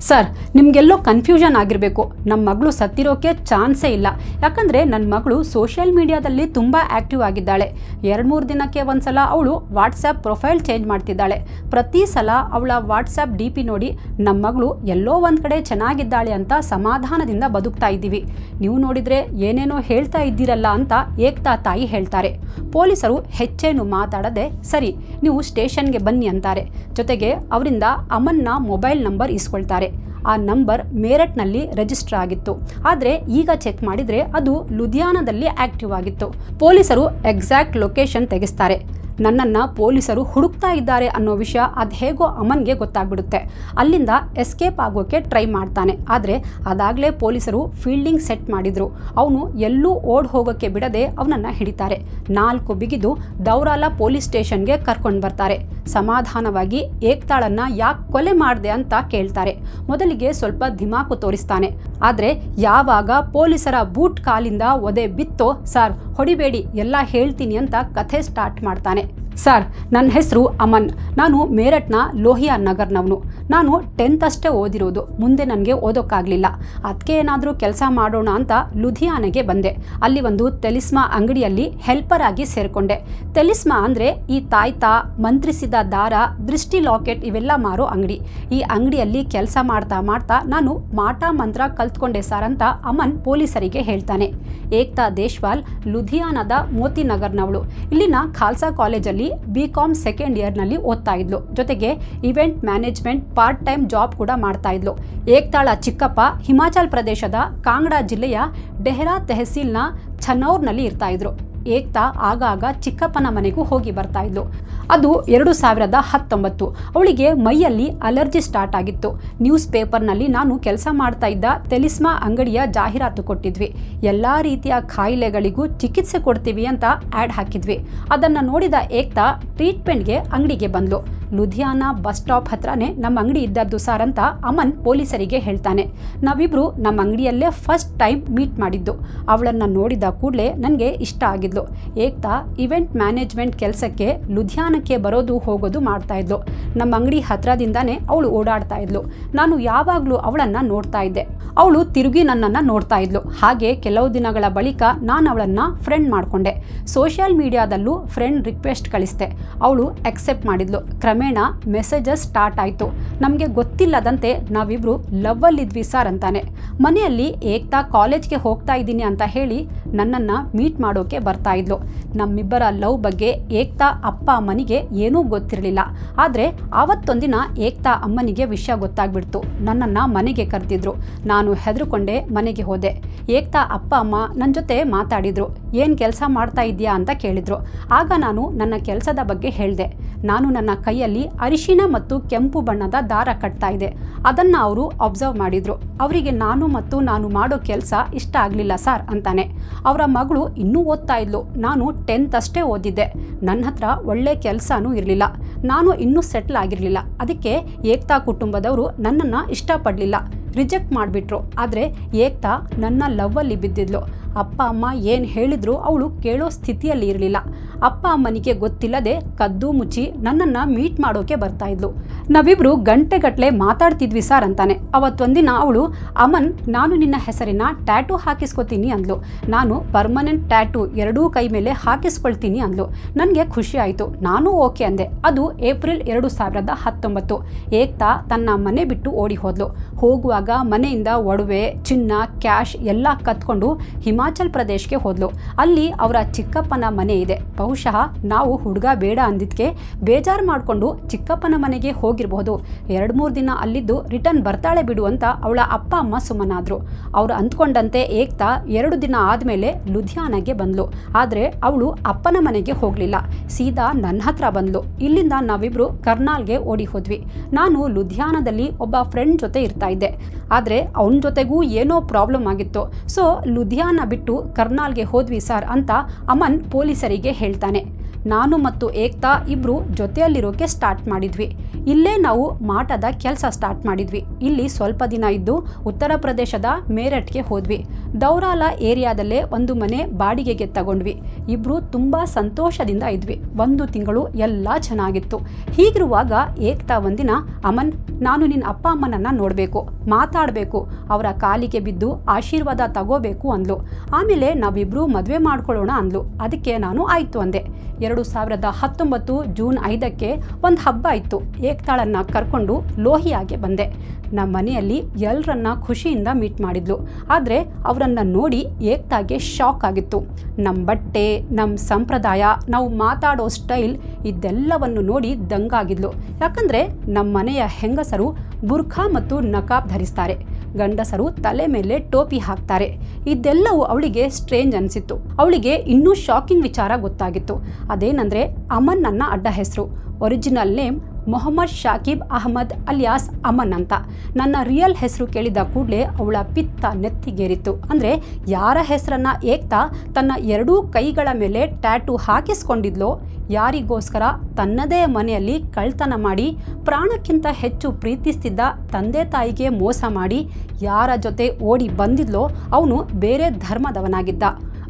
ಸರ್, ನಿಮಗೆಲ್ಲೋ ಕನ್ಫ್ಯೂಷನ್ ಆಗಿರಬೇಕು. ನಮ್ಮ ಮಗಳು ಸತ್ತಿರೋಕೆ ಚಾನ್ಸೇ ಇಲ್ಲ. ಯಾಕಂದರೆ ನನ್ನ ಮಗಳು ಸೋಷಿಯಲ್ ಮೀಡಿಯಾದಲ್ಲಿ ತುಂಬ ಆ್ಯಕ್ಟಿವ್ ಆಗಿದ್ದಾಳೆ. ಎರಡು ಮೂರು ದಿನಕ್ಕೆ ಒಂದ್ಸಲ ಅವಳು ವಾಟ್ಸಪ್ ಪ್ರೊಫೈಲ್ ಚೇಂಜ್ ಮಾಡ್ತಿದ್ದಾಳೆ. ಪ್ರತಿ ಸಲ ಅವಳ ವಾಟ್ಸಪ್ ಡಿ ಪಿ ನೋಡಿ ನಮ್ಮ ಮಗಳು ಎಲ್ಲೋ ಒಂದು ಕಡೆ ಚೆನ್ನಾಗಿದ್ದಾಳೆ ಅಂತ ಸಮಾಧಾನದಿಂದ ಬದುಕ್ತಾ ಇದ್ದೀವಿ. ನೀವು ನೋಡಿದರೆ ಏನೇನೋ ಹೇಳ್ತಾ ಇದ್ದೀರಲ್ಲ ಅಂತ ಏಕ್ತಾ ತಾಯಿ ಹೇಳ್ತಾರೆ. ಪೊಲೀಸರು ಹೆಚ್ಚೇನು ಮಾತಾಡದೆ, ಸರಿ ನೀವು ಸ್ಟೇಷನ್ಗೆ ಬನ್ನಿ ಅಂತಾರೆ. ಜೊತೆಗೆ ಅವರಿಂದ ಅಮನ್ನ ಮೊಬೈಲ್ ನಂಬರ್ ಇಸ್ಕೊಳ್ತಾರೆ ಆ ನಂಬರ್ ಮೇರಟ್ನಲ್ಲಿ ರಿಜಿಸ್ಟರ್ ಆಗಿತ್ತು. ಆದರೆ ಈಗ ಚೆಕ್ ಮಾಡಿದರೆ ಅದು ಲುಧಿಯಾನದಲ್ಲಿ ಆಕ್ಟಿವ್ ಆಗಿತ್ತು. ಪೊಲೀಸರು ಎಕ್ಸಾಕ್ಟ್ ಲೊಕೇಶನ್ ತೆಗೆಸ್ತಾರೆ. ನನ್ನನ್ನು ಪೊಲೀಸರು ಹುಡುಕ್ತಾ ಇದ್ದಾರೆ ಅನ್ನೋ ವಿಷಯ ಅದು ಹೇಗೋ ಅಮನ್ಗೆ ಗೊತ್ತಾಗ್ಬಿಡುತ್ತೆ. ಅಲ್ಲಿಂದ ಎಸ್ಕೇಪ್ ಆಗೋಕ್ಕೆ ಟ್ರೈ ಮಾಡ್ತಾನೆ. ಆದರೆ ಅದಾಗಲೇ ಪೊಲೀಸರು ಫೀಲ್ಡಿಂಗ್ ಸೆಟ್ ಮಾಡಿದರು. ಅವನು ಎಲ್ಲೂ ಓಡ್ ಹೋಗೋಕ್ಕೆ ಬಿಡದೆ ಅವನನ್ನು ಹಿಡಿತಾರೆ. ನಾಲ್ಕು ಬಿಗಿದು ದೌರಾಲ ಪೊಲೀಸ್ ಸ್ಟೇಷನ್ಗೆ ಕರ್ಕೊಂಡು ಬರ್ತಾರೆ. ಸಮಾಧಾನವಾಗಿ ಏಕ್ತಾಳನ್ನು ಯಾಕೆ ಕೊಲೆ ಮಾಡಿದೆ ಅಂತ ಕೇಳ್ತಾರೆ. ಮೊದಲಿಗೆ ಸ್ವಲ್ಪ ಧಿಮಾಕು ತೋರಿಸ್ತಾನೆ. ಆದರೆ ಯಾವಾಗ ಪೊಲೀಸರ ಬೂಟ್ ಕಾಲಿಂದ ಒದೆ ಬಿತ್ತೋ, ಸರ್, ಹೊಡಿಬೇಡಿ, ಎಲ್ಲ ಹೇಳ್ತೀನಿ ಅಂತ ಕಥೆ ಸ್ಟಾರ್ಟ್ ಮಾಡ್ತಾನೆ. ಸರ್ ನನ್ನ ಹೆಸರು ಅಮನ್. ನಾನು ಮೇರಟ್ನ ಲೋಹಿಯಾ ನಗರ್ನವನು. ನಾನು ಟೆಂತ್ ಅಷ್ಟೇ ಓದಿರೋದು. ಮುಂದೆ ನನಗೆ ಓದೋಕ್ಕಾಗಲಿಲ್ಲ. ಅದಕ್ಕೆ ಏನಾದರೂ ಕೆಲಸ ಮಾಡೋಣ ಅಂತ ಲುಧಿಯಾನೆಗೆ ಬಂದೆ. ಅಲ್ಲಿ ಒಂದು ತೆಲಿಸ್ಮಾ ಅಂಗಡಿಯಲ್ಲಿ ಹೆಲ್ಪರ್ ಆಗಿ ಸೇರಿಕೊಂಡೆ. ತೆಲಿಸ್ಮಾ ಅಂದರೆ ಈ ತಾಯ್ತ, ಮಂತ್ರಿಸಿದ ದಾರ, ದೃಷ್ಟಿ ಲಾಕೆಟ್ ಇವೆಲ್ಲ ಮಾರೋ ಅಂಗಡಿ. ಈ ಅಂಗಡಿಯಲ್ಲಿ ಕೆಲಸ ಮಾಡ್ತಾ ಮಾಡ್ತಾ ನಾನು ಮಾಟ ಮಂತ್ರ ಕಲ್ತ್ಕೊಂಡೆ ಸರ್ ಅಂತ ಅಮನ್ ಪೊಲೀಸರಿಗೆ ಹೇಳ್ತಾನೆ. ಏಕ್ತಾ ದೇಶ್ವಾಲ್ ಲುಧಿಯಾನದ ಮೋತಿ ನಗರ್ನವಳು. ಇಲ್ಲಿನ ಖಾಲ್ಸಾ ಕಾಲೇಜಲ್ಲಿ ಬಿ ಕಾಮ್ ಸೆಕೆಂಡ್ ಇಯರ್ನಲ್ಲಿ ಓದ್ತಾ ಇದ್ಲು. ಜೊತೆಗೆ event management part time job ಕೂಡ ಮಾಡ್ತಾ ಇದ್ಲು. ಏಕ್ತಾಳ ಚಿಕ್ಕಪ್ಪ ಹಿಮಾಚಲ್ ಪ್ರದೇಶದ ಕಾಂಗ್ಡಾ ಜಿಲ್ಲೆಯ ಡೆಹ್ರಾ ತೆಹಸೀಲ್ನ ಛನೌರ್ನಲ್ಲಿ ಇರ್ತಾ ಇದ್ರು. ಏಕ್ತಾ ಆಗಾಗ ಚಿಕ್ಕಪ್ಪನ ಮನೆಗೂ ಹೋಗಿ ಬರ್ತಾ ಇದ್ಲು. ಅದು ಎರಡು ಸಾವಿರದ ಹತ್ತೊಂಬತ್ತು. ಅವಳಿಗೆ ಮೈಯಲ್ಲಿ ಅಲರ್ಜಿ ಸ್ಟಾರ್ಟ್ ಆಗಿತ್ತು. ನ್ಯೂಸ್ ಪೇಪರ್ನಲ್ಲಿ ನಾನು ಕೆಲಸ ಮಾಡ್ತಾ ಇದ್ದ ತೆಲಿಸ್ಮಾ ಅಂಗಡಿಯ ಜಾಹೀರಾತು ಕೊಟ್ಟಿದ್ವಿ. ಎಲ್ಲ ರೀತಿಯ ಕಾಯಿಲೆಗಳಿಗೂ ಚಿಕಿತ್ಸೆ ಕೊಡ್ತೀವಿ ಅಂತ ಆ್ಯಡ್ ಹಾಕಿದ್ವಿ. ಅದನ್ನು ನೋಡಿದ ಏಕ್ತಾ ಟ್ರೀಟ್ಮೆಂಟ್ಗೆ ಅಂಗಡಿಗೆ ಬಂದ್ಲು. ಲುಧಿಯಾನ ಬಸ್ ಸ್ಟಾಪ್ ಹತ್ರನೇ ನಮ್ಮ ಅಂಗಡಿ ಇದ್ದದ್ದು ಸರ್ ಅಂತ ಅಮನ್ ಪೊಲೀಸರಿಗೆ ಹೇಳ್ತಾನೆ. ನಾವಿಬ್ರು ನಮ್ಮ ಅಂಗಡಿಯಲ್ಲೇ ಫಸ್ಟ್ ಟೈಮ್ ಮೀಟ್ ಮಾಡಿದ್ದು. ಅವಳನ್ನು ನೋಡಿದ ಕೂಡಲೇ ನನಗೆ ಇಷ್ಟ ಆಗಿದ್ಲು. ಏಕ್ತಾ ಇವೆಂಟ್ ಮ್ಯಾನೇಜ್ಮೆಂಟ್ ಕೆಲಸಕ್ಕೆ ಲುಧಿಯಾನಕ್ಕೆ ಬರೋದು ಹೋಗೋದು ಮಾಡ್ತಾ ಇದ್ಲು. ನಮ್ಮ ಅಂಗಡಿ ಹತ್ರದಿಂದಾನೇ ಅವಳು ಓಡಾಡ್ತಾ ಇದ್ಲು. ನಾನು ಯಾವಾಗಲೂ ಅವಳನ್ನು ನೋಡ್ತಾ ಇದ್ದೆ. ಅವಳು ತಿರುಗಿ ನನ್ನನ್ನು ನೋಡ್ತಾ ಇದ್ಲು. ಹಾಗೆ ಕೆಲವು ದಿನಗಳ ಬಳಿಕ ನಾನು ಅವಳನ್ನು ಫ್ರೆಂಡ್ ಮಾಡಿಕೊಂಡೆ. ಸೋಷಿಯಲ್ ಮೀಡಿಯಾದಲ್ಲೂ ಫ್ರೆಂಡ್ ರಿಕ್ವೆಸ್ಟ್ ಕಳಿಸ್ದೆ. ಅವಳು ಅಕ್ಸೆಪ್ಟ್ ಮಾಡಿದ್ಲು. ಕ್ರಮೇಣ ಮೆಸೇಜಸ್ ಸ್ಟಾರ್ಟ್ ಆಯಿತು. ನಮಗೆ ಗೊತ್ತಿಲ್ಲದಂತೆ ನಾವಿಬ್ರು ಲವ್ವಲ್ಲಿದ್ವಿ ಸರ್ ಅಂತಾನೆ. ಮನೆಯಲ್ಲಿ ಏಕ್ತಾ ಕಾಲೇಜ್ಗೆ ಹೋಗ್ತಾ ಇದ್ದೀನಿ ಅಂತ ಹೇಳಿ ನನ್ನನ್ನು ಮೀಟ್ ಮಾಡೋಕೆ ಬರ್ತಾ ಇದ್ಲು. ನಮ್ಮಿಬ್ಬರ ಲವ್ ಬಗ್ಗೆ ಏಕ್ತಾ ಅಪ್ಪ ಅಮ್ಮನಿಗೆ ಏನೂ ಗೊತ್ತಿರಲಿಲ್ಲ. ಆದರೆ ಆವತ್ತೊಂದಿನ ಏಕ್ತಾ ಅಮ್ಮನಿಗೆ ವಿಷಯ ಗೊತ್ತಾಗ್ಬಿಡ್ತು. ನನ್ನನ್ನು ಮನೆಗೆ ಕರೆದಿದ್ರು. ನಾನು ಹೆದರ್ಕೊಂಡೆ ಮನೆಗೆ ಹೋದೆ. ಏಕ್ತಾ ಅಪ್ಪ ಅಮ್ಮ ನನ್ನ ಜೊತೆ ಮಾತಾಡಿದ್ರು. ಏನು ಕೆಲಸ ಮಾಡ್ತಾ ಇದೆಯಾ ಅಂತ ಕೇಳಿದ್ರು. ಆಗ ನಾನು ನನ್ನ ಕೆಲಸದ ಬಗ್ಗೆ ಹೇಳಿದೆ. ನಾನು ನನ್ನ ಕೈಯಲ್ಲಿ ಅರಿಶಿನ ಮತ್ತು ಕೆಂಪು ಬಣ್ಣದ ದಾರ ಕಟ್ತಾ ಇದೆ. ಅದನ್ನು ಅವರು ಅಬ್ಸರ್ವ್ ಮಾಡಿದ್ರು. ಅವರಿಗೆ ನಾನು ಮತ್ತು ನಾನು ಮಾಡೋ ಕೆಲಸ ಇಷ್ಟ ಆಗಲಿಲ್ಲ ಸರ್ ಅಂತಾನೆ. ಅವರ ಮಗಳು ಇನ್ನೂ ಓದ್ತಾ ಇದ್ಲು. ನಾನು ಟೆಂತ್ ಅಷ್ಟೇ ಓದಿದ್ದೆ. ನನ್ನ ಹತ್ರ ಒಳ್ಳೆ ಕೆಲಸನೂ ಇರಲಿಲ್ಲ. ನಾನು ಇನ್ನೂ ಸೆಟ್ಲ್ ಆಗಿರಲಿಲ್ಲ. ಅದಕ್ಕೆ ಏಕ್ತಾ ಕುಟುಂಬದವರು ನನ್ನನ್ನು ಇಷ್ಟಪಡಲಿಲ್ಲ. ರಿಜೆಕ್ಟ್ ಮಾಡಿಬಿಟ್ರು. ಆದರೆ ಏಕ್ತಾ ನನ್ನ ಲವ್ವಲ್ಲಿ ಬಿದ್ದಿದ್ಲು. ಅಪ್ಪ ಅಮ್ಮ ಏನು ಹೇಳಿದ್ರು ಅವಳು ಕೇಳೋ ಸ್ಥಿತಿಯಲ್ಲಿ ಇರಲಿಲ್ಲ. ಅಪ್ಪ ಅಮ್ಮನಿಗೆ ಗೊತ್ತಿಲ್ಲದೆ ಕದ್ದು ಮುಚ್ಚಿ ನನ್ನನ್ನು ಮೀಟ್ ಮಾಡೋಕೆ ಬರ್ತಾ ಇದ್ಲು. ನಾವಿಬ್ರು ಗಂಟೆಗಟ್ಟಲೆ ಮಾತಾಡ್ತಿದ್ವಿ ಸರ್ ಅಂತಾನೆ. ಅವತ್ತೊಂದಿನ ಅವಳು, ಅಮನ್, ನಾನು ನಿನ್ನ ಹೆಸರಿನ ಟ್ಯಾಟೂ ಹಾಕಿಸ್ಕೊತೀನಿ ಅಂದ್ಲು. ನಾನು ಪರ್ಮನೆಂಟ್ ಟ್ಯಾಟೂ ಎರಡೂ ಕೈ ಮೇಲೆ ಹಾಕಿಸ್ಕೊಳ್ತೀನಿ ಅಂದ್ಲು. ನನಗೆ ಖುಷಿ ಆಯಿತು. ನಾನು ಓಕೆ ಅಂದೆ. ಅದು ಏಪ್ರಿಲ್ ಎರಡು ಸಾವಿರದ ಹತ್ತೊಂಬತ್ತು. ಏಕ್ತಾ ತನ್ನ ಮನೆ ಬಿಟ್ಟು ಓಡಿ ಹೋದ್ಲು. ಹೋಗುವಾಗ ಮನೆಯಿಂದ ಒಡವೆ, ಚಿನ್ನ, ಕ್ಯಾಶ್ ಎಲ್ಲ ಕತ್ಕೊಂಡು ಹಿಮಾಚಲ್ ಪ್ರದೇಶ್ಗೆ ಹೋದ್ಲು. ಅಲ್ಲಿ ಅವರ ಚಿಕ್ಕಪ್ಪನ ಮನೆ ಇದೆ. ಬಹುಶಃ ನಾವು ಹುಡುಗ ಬೇಡ ಅಂದಿದ್ಕೆ ಬೇಜಾರು ಮಾಡಿಕೊಂಡು ಚಿಕ್ಕಪ್ಪನ ಮನೆಗೆ ಹೋಗಿರಬಹುದು. ಎರಡು ಮೂರು ದಿನ ಅಲ್ಲಿದ್ದು ರಿಟರ್ನ್ ಬರ್ತಾಳೆ ಬಿಡು ಅಂತ ಅವಳ ಅಪ್ಪ ಅಮ್ಮ ಸುಮ್ಮನಾದ್ರು. ಅವ್ರು ಅಂದ್ಕೊಂಡಂತೆ ಏಕ್ತಾ ಎರಡು ದಿನ ಆದಮೇಲೆ ಲುಧಿಯಾನಗೆ ಬಂದ್ಲು. ಆದರೆ ಅವಳು ಅಪ್ಪನ ಮನೆಗೆ ಹೋಗಲಿಲ್ಲ. ಸೀದಾ ನನ್ನ ಹತ್ರ ಬಂದ್ಲು. ಇಲ್ಲಿಂದ ನಾವಿಬ್ರು ಕರ್ನಾಲ್ಗೆ ಓಡಿ ಹೋದ್ವಿ. ನಾನು ಲುಧಿಯಾನದಲ್ಲಿ ಒಬ್ಬ ಫ್ರೆಂಡ್ ಜೊತೆ ಇರ್ತಾ ಇದ್ದೆ. ಆದರೆ ಅವನ ಜೊತೆಗೂ ಏನೋ ಪ್ರಾಬ್ಲಮ್ ಆಗಿತ್ತು. ಸೊ ಲುಧಿಯಾನ ಬಿಟ್ಟು ಕರ್ನಾಲ್ಗೆ ಹೋದ್ವಿ ಸರ್ ಅಂತ ಅಮನ್ ಪೊಲೀಸರಿಗೆ ಹೇಳ್ತಾನೆ. ನಾನು ಮತ್ತು ಏಕ್ತಾ ಇಬ್ಬರು ಜೊತೆಯಲ್ಲಿರೋಕೆ ಸ್ಟಾರ್ಟ್ ಮಾಡಿದ್ವಿ. ಇಲ್ಲೇ ನಾವು ಮಾಟದ ಕೆಲಸ ಸ್ಟಾರ್ಟ್ ಮಾಡಿದ್ವಿ. ಇಲ್ಲಿ ಸ್ವಲ್ಪ ದಿನ ಇದ್ದು ಉತ್ತರ ಪ್ರದೇಶದ ಮೇರಟ್ಗೆ ಹೋದ್ವಿ. ದೌರಾಲ ಏರಿಯಾದಲ್ಲೇ ಒಂದು ಮನೆ ಬಾಡಿಗೆಗೆ ತಗೊಂಡ್ವಿ. ಇಬ್ಬರು ತುಂಬ ಸಂತೋಷದಿಂದ ಇದ್ವಿ. ಒಂದು ತಿಂಗಳು ಎಲ್ಲ ಚೆನ್ನಾಗಿತ್ತು. ಹೀಗಿರುವಾಗ ಏಕ್ತಾ ಒಂದಿನ, ಅಮನ್, ನಾನು ನಿನ್ನ ಅಪ್ಪ ಅಮ್ಮನನ್ನು ನೋಡಬೇಕು, ಮಾತಾಡಬೇಕು, ಅವರ ಕಾಲಿಗೆ ಬಿದ್ದು ಆಶೀರ್ವಾದ ತಗೋಬೇಕು ಅಂದ್ಲು. ಆಮೇಲೆ ನಾವಿಬ್ಬರು ಮದುವೆ ಮಾಡ್ಕೊಳ್ಳೋಣ ಅಂದ್ಲು. ಅದಕ್ಕೆ ನಾನು ಆಯಿತು ಅಂದೆ. ಎರಡು ಸಾವಿರದ ಹತ್ತೊಂಬತ್ತು ಜೂನ್ ಐದಕ್ಕೆ ಒಂದು ಹಬ್ಬ ಇತ್ತು. ಏಕ್ತಾಳನ್ನು ಕರ್ಕೊಂಡು ಲೋಹಿಯಾಗೆ ಬಂದೆ. ನಮ್ಮ ಮನೆಯಲ್ಲಿ ಎಲ್ಲರನ್ನ ಖುಷಿಯಿಂದ ಮೀಟ್ ಮಾಡಿದ್ಲು. ಆದರೆ ಅವರನ್ನು ನೋಡಿ ಏಕ್ತಾಗೆ ಶಾಕ್ ಆಗಿತ್ತು. ನಮ್ಮ ಬಟ್ಟೆ ನಮ್ಮ ಸಂಪ್ರದಾಯ, ನಾವು ಮಾತಾಡೋ ಸ್ಟೈಲ್ ಇದೆಲ್ಲವನ್ನು ನೋಡಿ ದಂಗಾಗಿದ್ಲು. ಯಾಕಂದರೆ ನಮ್ಮ ಮನೆಯ ಹೆಂಗಸರು ಬುರ್ಖಾ ಮತ್ತು ನಕಾಬ್ ಧರಿಸ್ತಾರೆ. ಗಂಡಸರು ತಲೆ ಮೇಲೆ ಟೋಪಿ ಹಾಕ್ತಾರೆ. ಇದೆಲ್ಲವೂ ಅವಳಿಗೆ ಸ್ಟ್ರೇಂಜ್ ಅನಿಸಿತ್ತು. ಅವಳಿಗೆ ಇನ್ನೂ ಶಾಕಿಂಗ್ ವಿಚಾರ ಗೊತ್ತಾಗಿತ್ತು. ಅದೇನಂದರೆ ಅಮನ್ ನನ್ನ ಅಡ್ಡ ಹೆಸರು. Original name Mohammad Shakib Ahmed alias Aman ಅಂತ. ನನ್ನ ರಿಯಲ್ ಹೆಸರು ಕೇಳಿದ ಕೂಡಲೇ ಅವಳ ಪಿತ್ತ ನೆತ್ತಿಗೇರಿತ್ತು. ಅಂದರೆ ಯಾರ ಹೆಸರನ್ನ ಏಕ್ತಾ ತನ್ನ ಎರಡೂ ಕೈಗಳ ಮೇಲೆ ಟ್ಯಾಟು ಹಾಕಿಸ್ಕೊಂಡಿದ್ಲೋ ಯಾರಿಗೋಸ್ಕರ ತನ್ನದೇ ಮನೆಯಲ್ಲಿ ಕಳ್ತನ ಮಾಡಿ, ಪ್ರಾಣಕ್ಕಿಂತ ಹೆಚ್ಚು ಪ್ರೀತಿಸ್ತಿದ್ದ ತಂದೆ ತಾಯಿಗೆ ಮೋಸ ಮಾಡಿ ಯಾರ ಜೊತೆ ಓಡಿ ಬಂದಿದ್ಲೋ ಅವನು ಬೇರೆ ಧರ್ಮದವನಾಗಿದ್ದ.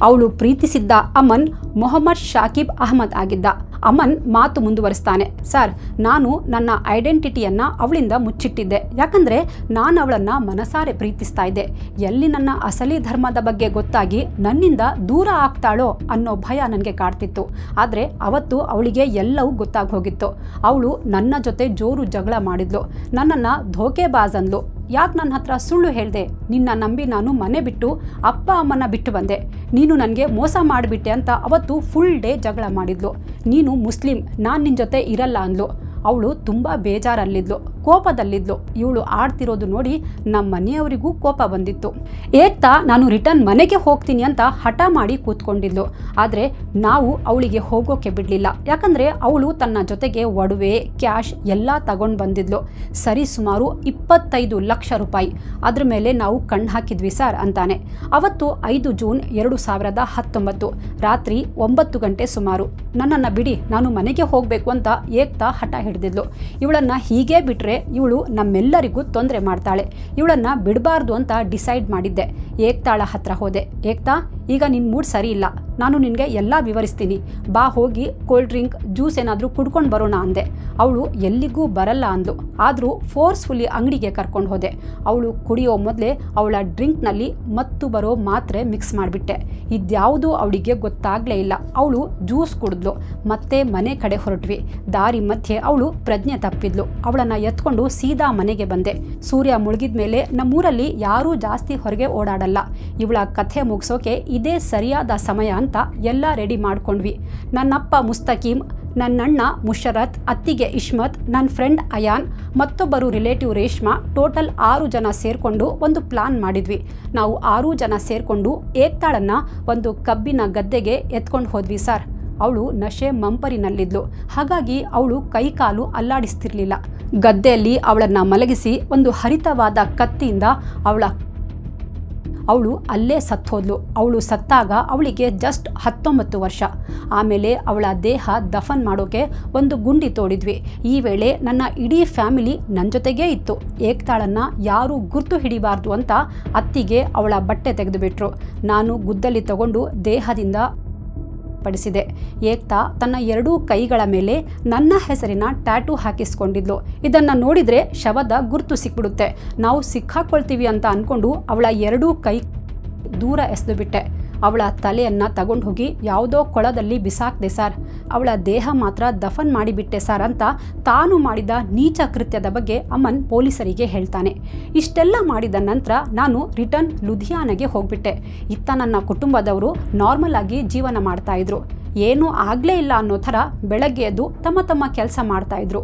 ಅವಳು ಪ್ರೀತಿಸಿದ್ದ ಅಮನ್ ಮೊಹಮ್ಮದ್ ಶಾಕಿಬ್ ಅಹಮದ್ ಆಗಿದ್ದ. ಅಮನ್ ಮಾತು ಮುಂದುವರಿಸ್ತಾನೆ. ಸರ್, ನಾನು ನನ್ನ ಐಡೆಂಟಿಟಿಯನ್ನು ಅವಳಿಂದ ಮುಚ್ಚಿಟ್ಟಿದ್ದೆ. ಯಾಕಂದರೆ ನಾನು ಅವಳನ್ನು ಮನಸಾರೆ ಪ್ರೀತಿಸ್ತಾ ಇದ್ದೆ. ಎಲ್ಲಿ ನನ್ನ ಅಸಲಿ ಧರ್ಮದ ಬಗ್ಗೆ ಗೊತ್ತಾಗಿ ನನ್ನಿಂದ ದೂರ ಆಗ್ತಾಳೋ ಅನ್ನೋ ಭಯ ನನಗೆ ಕಾಡ್ತಿತ್ತು. ಆದರೆ ಅವತ್ತು ಅವಳಿಗೆ ಎಲ್ಲವೂ ಗೊತ್ತಾಗಿ ಹೋಗಿತ್ತು ಅವಳು ನನ್ನ ಜೊತೆ ಜೋರು ಜಗಳ ಮಾಡಿದ್ಲು. ನನ್ನನ್ನು ಧೋಕೆಬಾಜ್ ಅಂದ್ಲು. ಯಾಕೆ ನನ್ನ ಹತ್ರ ಸುಳ್ಳು ಹೇಳಿದೆ? ನಿನ್ನ ನಂಬಿ ನಾನು ಮನೆ ಬಿಟ್ಟು ಅಪ್ಪ ಅಮ್ಮನ ಬಿಟ್ಟು ಬಂದೆ. ನೀನು ನನಗೆ ಮೋಸ ಮಾಡಿಬಿಟ್ಟೆ ಅಂತ ಅವತ್ತು ಫುಲ್ ಡೇ ಜಗಳ ಮಾಡಿದ್ಲು. ನೀನು ಮುಸ್ಲಿಂ, ನಾನು ನಿನ್ನ ಜೊತೆ ಇರಲ್ಲ ಅಂದ್ಲು. ಅವಳು ತುಂಬ ಬೇಜಾರಲ್ಲಿದ್ಲು. ಕೋಪದಲ್ಲಿದ್ಲು. ಇವಳು ಆಡ್ತಿರೋದು ನೋಡಿ ನಮ್ಮ ಮನೆಯವರಿಗೂ ಕೋಪ ಬಂದಿತ್ತು. ಏಕ್ತಾ, ನಾನು ರಿಟರ್ನ್ ಮನೆಗೆ ಹೋಗ್ತೀನಿ ಅಂತ ಹಠ ಮಾಡಿ ಕೂತ್ಕೊಂಡಿದ್ಲು. ಆದರೆ ನಾವು ಅವಳಿಗೆ ಹೋಗೋಕೆ ಬಿಡಲಿಲ್ಲ. ಯಾಕಂದರೆ ಅವಳು ತನ್ನ ಜೊತೆಗೆ ಒಡವೆ, ಕ್ಯಾಶ್ ಎಲ್ಲ ತಗೊಂಡು ಬಂದಿದ್ಲು. ಸರಿ, ಸುಮಾರು ಇಪ್ಪತ್ತೈದು ಲಕ್ಷ ರೂಪಾಯಿ. ಅದ್ರ ಮೇಲೆ ನಾವು ಕಣ್ಣು ಹಾಕಿದ್ವಿ ಸರ್ ಅಂತಾನೆ. ಅವತ್ತು ಐದು ಜೂನ್ ಎರಡು ಸಾವಿರದ ಹತ್ತೊಂಬತ್ತು. ರಾತ್ರಿ ಒಂಬತ್ತು ಗಂಟೆ ಸುಮಾರು. ನನ್ನನ್ನು ಬಿಡಿ, ನಾನು ಮನೆಗೆ ಹೋಗಬೇಕು ಅಂತ ಏಕ್ತಾ ಹಠ ಹಿಡಿದಿದ್ಲು. ಇವಳನ್ನು ಹೀಗೆ ಬಿಟ್ಟರೆ ಇವಳು ನಮ್ಮೆಲ್ಲರಿಗೂ ತೊಂದರೆ ಮಾಡ್ತಾಳೆ. ಇವಳನ್ನು ಬಿಡಬಾರ್ದು ಅಂತ ಡಿಸೈಡ್ ಮಾಡಿದ್ದೆ. ಏಕ್ತಾಳ ಹತ್ರ ಹೋದೆ. ಏಕ್ತಾ, ಈಗ ನಿನ್ನ ಮೂಡ್ ಸರಿ ಇಲ್ಲ. ನಾನು ನಿನಗೆ ಎಲ್ಲ ವಿವರಿಸ್ತೀನಿ. ಬಾ ಹೋಗಿ ಕೋಲ್ಡ್ ಡ್ರಿಂಕ್ ಜ್ಯೂಸ್ ಏನಾದರೂ ಕುಡ್ಕೊಂಡು ಬರೋಣ ಅಂದೆ. ಅವಳು, ಎಲ್ಲಿಗೂ ಬರಲ್ಲ ಅಂದು ಆದರೂ ಫೋರ್ಸ್ಫುಲ್ಲಿ ಅಂಗಡಿಗೆ ಕರ್ಕೊಂಡು ಹೋದೆ. ಅವಳು ಕುಡಿಯೋ ಮೊದಲೇ ಅವಳ ಡ್ರಿಂಕ್ನಲ್ಲಿ ಮತ್ತು ಬರೋ ಮಾತ್ರೆ ಮಿಕ್ಸ್ ಮಾಡಿಬಿಟ್ಟೆ. ಇದ್ಯಾವುದು ಅವಳಿಗೆ ಗೊತ್ತಾಗಲೇ ಇಲ್ಲ. ಅವಳು ಜ್ಯೂಸ್ ಕುಡಿದ್ಲು. ಮತ್ತೆ ಮನೆ ಕಡೆ ಹೊರಟ್ವಿ. ದಾರಿ ಮಧ್ಯೆ ಅವಳು ಪ್ರಜ್ಞೆ ತಪ್ಪಿದ್ಲು. ಅವಳನ್ನು ಎತ್ಕೊಂಡು ಸೀದಾ ಮನೆಗೆ ಬಂದೆ. ಸೂರ್ಯ ಮುಳುಗಿದ ಮೇಲೆ ನಮ್ಮೂರಲ್ಲಿ ಯಾರೂ ಜಾಸ್ತಿ ಹೊರಗೆ ಓಡಾಡಲ್ಲ. ಇವಳ ಕಥೆ ಮುಗಿಸೋಕೆ ಇದೇ ಸರಿಯಾದ ಸಮಯ ಅಂತ ಎಲ್ಲ ರೆಡಿ ಮಾಡ್ಕೊಂಡ್ವಿ. ನನ್ನಪ್ಪ ಮುಸ್ತಕೀಮ್ ನನ್ನಣ್ಣ ಮುಷರತ್, ಅತ್ತಿಗೆ ಇಶ್ಮತ್ ನನ್ನ ಫ್ರೆಂಡ್ ಅಯಾನ್, ಮತ್ತೊಬ್ಬರು ರಿಲೇಟಿವ್ ರೇಷ್ಮಾ ಟೋಟಲ್ ಆರು ಜನ ಸೇರಿಕೊಂಡು ಒಂದು ಪ್ಲಾನ್ ಮಾಡಿದ್ವಿ. ನಾವು ಆರು ಜನ ಸೇರಿಕೊಂಡು ಏಕ್ತಾಳನ್ನು ಒಂದು ಕಬ್ಬಿನ ಗದ್ದೆಗೆ ಎತ್ಕೊಂಡು ಹೋದ್ವಿ ಸರ್. ಅವಳು ನಶೆ ಮಂಪರಿನಲ್ಲಿದ್ಲು. ಹಾಗಾಗಿ ಅವಳು ಕೈಕಾಲು ಅಲ್ಲಾಡಿಸ್ತಿರ್ಲಿಲ್ಲ. ಗದ್ದೆಯಲ್ಲಿ ಅವಳನ್ನು ಮಲಗಿಸಿ ಒಂದು ಹರಿತವಾದ ಕತ್ತಿಯಿಂದ ಅವಳ ಅವಳು ಅಲ್ಲೇ ಸತ್ತೋದ್ಲು. ಅವಳು ಸತ್ತಾಗ ಅವಳಿಗೆ ಜಸ್ಟ್ ಹತ್ತೊಂಬತ್ತು ವರ್ಷ. ಆಮೇಲೆ ಅವಳ ದೇಹ ದಫನ್ ಮಾಡೋಕೆ ಒಂದು ಗುಂಡಿ ತೋಡಿದ್ವಿ. ಈ ವೇಳೆ ನನ್ನ ಇಡೀ ಫ್ಯಾಮಿಲಿ ನನ್ನ ಜೊತೆಗೇ ಇತ್ತು. ಏಕ್ತಾಳನ್ನು ಯಾರೂ ಗುರ್ತು ಹಿಡಿಬಾರ್ದು ಅಂತ ಅತ್ತಿಗೆ ಅವಳ ಬಟ್ಟೆ ತೆಗೆದುಬಿಟ್ರು. ನಾನು ಗುದ್ದಲಿ ತಗೊಂಡು ದೇಹದಿಂದ ಪಡಿಸಿದೆ ಏಕ್ತಾ ತನ್ನ ಎರಡೂ ಕೈಗಳ ಮೇಲೆ ನನ್ನ ಹೆಸರಿನ ಟ್ಯಾಟೂ ಹಾಕಿಸ್ಕೊಂಡಿದ್ಲು. ಇದನ್ನು ನೋಡಿದರೆ ಶವದ ಗುರುತು ಸಿಕ್ಬಿಡುತ್ತೆ. ನಾವು ಸಿಕ್ಕಾಕೊಳ್ತೀವಿ ಅಂತ ಅಂದ್ಕೊಂಡು ಅವಳ ಎರಡೂ ಕೈ ದೂರ ಎಸೆದು ಬಿಟ್ಟೆ ಅವಳ ತಲೆಯನ್ನು ತಗೊಂಡು ಹೋಗಿ ಯಾವುದೋ ಕೊಳದಲ್ಲಿ ಬಿಸಾಕ್ದೆ ಸರ್. ಅವಳ ದೇಹ ಮಾತ್ರ ದಫನ್ ಮಾಡಿಬಿಟ್ಟೆ ಸರ್ ಅಂತ ತಾನು ಮಾಡಿದ ನೀಚ ಕೃತ್ಯದ ಬಗ್ಗೆ ಅಮ್ಮನ್ ಪೊಲೀಸರಿಗೆ ಹೇಳ್ತಾನೆ. ಇಷ್ಟೆಲ್ಲ ಮಾಡಿದ ನಂತರ ನಾನು ರಿಟರ್ನ್ ಲುಧಿಯಾನಗೆ ಹೋಗ್ಬಿಟ್ಟೆ. ಇತ್ತ ನನ್ನ ಕುಟುಂಬದವರು ನಾರ್ಮಲ್ ಆಗಿ ಜೀವನ ಮಾಡ್ತಾಯಿದ್ರು ಏನೂ ಆಗಲೇ ಇಲ್ಲ ಅನ್ನೋ ಥರ ಬೆಳಗ್ಗೆ ಎದ್ದು ತಮ್ಮ ತಮ್ಮ ಕೆಲಸ ಮಾಡ್ತಾಯಿದ್ರು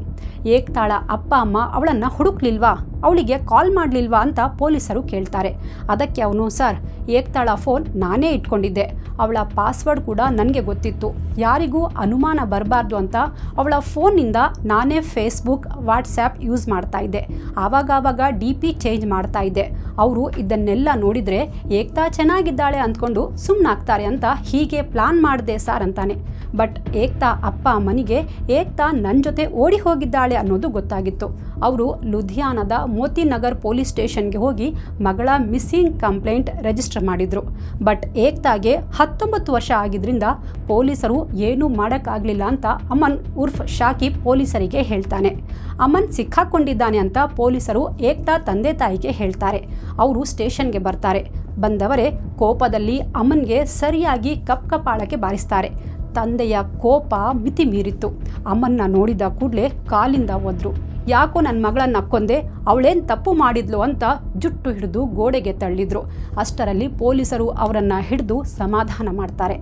ಏಕ್ತಾಳ ಅಪ್ಪ ಅಮ್ಮ ಅವಳನ್ನು ಹುಡುಕ್ಲಿಲ್ವಾ? ಅವಳಿಗೆ ಕಾಲ್ ಮಾಡಲಿಲ್ವಾ ಅಂತ ಪೊಲೀಸರು ಕೇಳ್ತಾರೆ. ಅದಕ್ಕೆ ಅವನು, ಸರ್, ಏಕ್ತಾಳ ಫೋನ್ ನಾನೇ ಇಟ್ಕೊಂಡಿದ್ದೆ. ಅವಳ ಪಾಸ್ವರ್ಡ್ ಕೂಡ ನನಗೆ ಗೊತ್ತಿತ್ತು. ಯಾರಿಗೂ ಅನುಮಾನ ಬರಬಾರ್ದು ಅಂತ ಅವಳ ಫೋನ್ನಿಂದ ನಾನೇ ಫೇಸ್ಬುಕ್ ವಾಟ್ಸ್ಯಾಪ್ ಯೂಸ್ ಮಾಡ್ತಾ ಇದ್ದೆ. ಆವಾಗವಾಗ ಡಿ ಪಿ ಚೇಂಜ್ ಮಾಡ್ತಾ ಇದ್ದೆ. ಅವರು ಇದನ್ನೆಲ್ಲ ನೋಡಿದರೆ ಏಕ್ತಾ ಚೆನ್ನಾಗಿದ್ದಾಳೆ ಅಂದ್ಕೊಂಡು ಸುಮ್ಮನಾಗ್ತಾರೆ ಅಂತ ಹೀಗೆ ಪ್ಲಾನ್ ಮಾಡಿದೆ ಸರ್ ಅಂತಾನೆ. ಬಟ್ ಏಕ್ತಾ ಅಪ್ಪ ಅಮ್ಮನಿಗೆ ಏಕ್ತಾ ನನ್ನ ಜೊತೆ ಓಡಿ ಹೋಗಿದ್ದಾಳೆ ಅನ್ನೋದು ಗೊತ್ತಾಗಿತ್ತು. ಅವರು ಲುಧಿಯಾನದ ಮೋತಿನಗರ್ ಪೊಲೀಸ್ ಸ್ಟೇಷನ್ಗೆ ಹೋಗಿ ಮಗಳ ಮಿಸ್ಸಿಂಗ್ ಕಂಪ್ಲೇಂಟ್ ರಿಜಿಸ್ಟರ್ ಮಾಡಿದರು. ಬಟ್ ಏಕ್ತಾಗೆ ಹತ್ತೊಂಬತ್ತು ವರ್ಷ ಆಗಿದ್ರಿಂದ ಪೊಲೀಸರು ಏನೂ ಮಾಡೋಕ್ಕಾಗಲಿಲ್ಲ ಅಂತ ಅಮನ್ ಉರ್ಫ್ ಶಾಕಿಬ್ ಪೊಲೀಸರಿಗೆ ಹೇಳ್ತಾನೆ. ಅಮನ್ ಸಿಕ್ಕಾಕೊಂಡಿದ್ದಾನೆ ಅಂತ ಪೊಲೀಸರು ಏಕ್ತಾ ತಂದೆ ತಾಯಿಗೆ ಹೇಳ್ತಾರೆ. ಅವರು ಸ್ಟೇಷನ್ಗೆ ಬರ್ತಾರೆ. ಬಂದವರೇ ಕೋಪದಲ್ಲಿ ಅಮನ್ಗೆ ಸರಿಯಾಗಿ ಕಪ್ ಕಪಾಳಕ್ಕೆ ಬಾರಿಸ್ತಾರೆ. ತಂದೆಯ ಕೋಪ ಮಿತಿ ಮೀರಿತ್ತು ಅಮ್ಮನ್ನ ನೋಡಿದ ಕೂಡಲೇ ಕಾಲಿಂದ ಒದ್ರು. ಯಾಕೋ ನನ್ನ ಮಗಳನ್ನ ಕೊಂದೆ ಅವಳೇನು ತಪ್ಪು ಮಾಡಿದ್ಲು ಅಂತ ಜುಟ್ಟು ಹಿಡಿದು ಗೋಡೆಗೆ ತಳ್ಳಿದ್ರು. ಅಷ್ಟರಲ್ಲಿ ಪೊಲೀಸರು ಅವರನ್ನು ಹಿಡಿದು ಸಮಾಧಾನ ಮಾಡ್ತಾರೆ.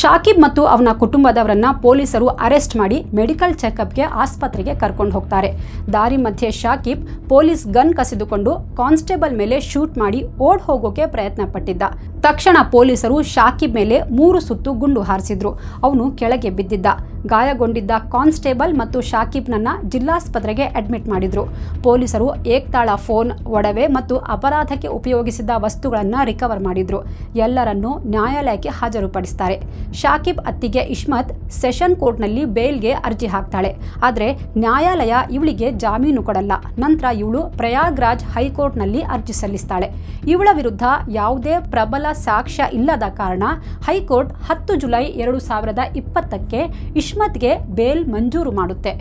ಶಾಕಿಬ್ ಮತ್ತು ಅವನ ಕುಟುಂಬದವರನ್ನ ಪೊಲೀಸರು ಅರೆಸ್ಟ್ ಮಾಡಿ ಮೆಡಿಕಲ್ ಚೆಕಪ್ಗೆ ಆಸ್ಪತ್ರೆಗೆ ಕರ್ಕೊಂಡು ಹೋಗ್ತಾರೆ. ದಾರಿ ಮಧ್ಯೆ ಶಾಕಿಬ್ ಪೊಲೀಸ್ ಗನ್ ಕಸಿದುಕೊಂಡು ಕಾನ್ಸ್ಟೇಬಲ್ ಮೇಲೆ ಶೂಟ್ ಮಾಡಿ ಓಡ್ ಹೋಗೋಕೆ ಪ್ರಯತ್ನ ಪಟ್ಟಿದ್ದ ತಕ್ಷಣ ಪೊಲೀಸರು ಶಾಕಿಬ್ ಮೇಲೆ ಮೂರು ಸುತ್ತು ಗುಂಡು ಹಾರಿಸಿದ್ರು. ಅವನು ಕೆಳಗೆ ಬಿದ್ದಿದ್ದ. ಗಾಯಗೊಂಡಿದ್ದ ಕಾನ್ಸ್ಟೇಬಲ್ ಮತ್ತು ಶಾಕಿಬ್ನನ್ನ ಜಿಲ್ಲಾಸ್ಪತ್ರೆಗೆ ಅಡ್ಮಿಟ್ ಮಾಡಿದ್ರು. ಪೊಲೀಸರು ಏಕ್ತಾಳ ಫೋನ್, ಒಡವೆ ಮತ್ತು ಅಪರಾಧಕ್ಕೆ ಉಪಯೋಗಿಸಿದ ವಸ್ತುಗಳನ್ನು ರಿಕವರ್ ಮಾಡಿದ್ರು. ಎಲ್ಲರನ್ನೂ ನ್ಯಾಯಾಲಯಕ್ಕೆ ಹಾಜರುಪಡಿಸ್ತಾರೆ. ಶಾಕಿಬ್ ಅತ್ತಿಗೆ ಇಶ್ಮತ್ ಸೆಷನ್ ಕೋರ್ಟ್ನಲ್ಲಿ ಬೇಲ್ಗೆ ಅರ್ಜಿ ಹಾಕ್ತಾಳೆ. ಆದರೆ ನ್ಯಾಯಾಲಯ ಇವಳಿಗೆ ಜಾಮೀನು ಕೊಡಲ್ಲ. ನಂತರ ಇವಳು ಪ್ರಯಾಗ್ರಾಜ್ ಹೈಕೋರ್ಟ್ನಲ್ಲಿ ಅರ್ಜಿ ಸಲ್ಲಿಸ್ತಾಳೆ. ಇವಳ ವಿರುದ್ಧ ಯಾವುದೇ ಪ್ರಬಲ ಸಾಕ್ಷ್ಯ ಇಲ್ಲದ ಕಾರಣ ಹೈಕೋರ್ಟ್ ಹತ್ತು ಜುಲೈ ಎರಡು ಸಾವಿರದ ಇಪ್ಪತ್ತಕ್ಕೆ ಇಶ್ಮತ್ಗೆ ಬೇಲ್ ಮಂಜೂರು ಮಾಡುತ್ತೆ.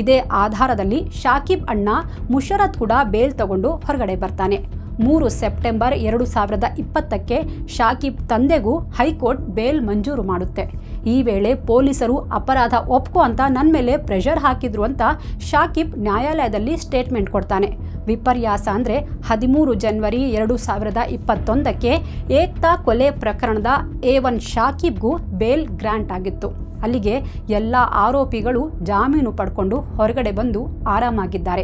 ಇದೇ ಆಧಾರದಲ್ಲಿ ಶಾಕಿಬ್ ಅಣ್ಣ ಮುಷರತ್ ಕೂಡ ಬೇಲ್ ತಗೊಂಡು ಹೊರಗಡೆ ಬರ್ತಾನೆ. ಮೂರು ಸೆಪ್ಟೆಂಬರ್ ಎರಡು ಸಾವಿರದ ಇಪ್ಪತ್ತಕ್ಕೆ ಶಾಕಿಬ್ ತಂದೆಗೂ ಹೈಕೋರ್ಟ್ ಬೇಲ್ ಮಂಜೂರು ಮಾಡುತ್ತೆ. ಈ ವೇಳೆ ಪೊಲೀಸರು ಅಪರಾಧ ಒಪ್ಕೋ ಅಂತ ನನ್ನ ಮೇಲೆ ಪ್ರೆಷರ್ ಹಾಕಿದ್ರು ಅಂತ ಶಾಕಿಬ್ ನ್ಯಾಯಾಲಯದಲ್ಲಿ ಸ್ಟೇಟ್ಮೆಂಟ್ ಕೊಡ್ತಾನೆ. ವಿಪರ್ಯಾಸ ಅಂದರೆ ಹದಿಮೂರು ಜನವರಿ ಎರಡು ಸಾವಿರದ ಇಪ್ಪತ್ತೊಂದಕ್ಕೆ ಏಕ್ತಾ ಕೊಲೆ ಪ್ರಕರಣದ ಎ ಒನ್ ಶಾಕಿಬ್ಗೂ ಬೇಲ್ ಗ್ರ್ಯಾಂಟ್ ಆಗಿತ್ತು. ಅಲ್ಲಿಗೆ ಎಲ್ಲ ಆರೋಪಿಗಳು ಜಾಮೀನು ಪಡ್ಕೊಂಡು ಹೊರಗಡೆ ಬಂದು ಆರಾಮಾಗಿದ್ದಾರೆ.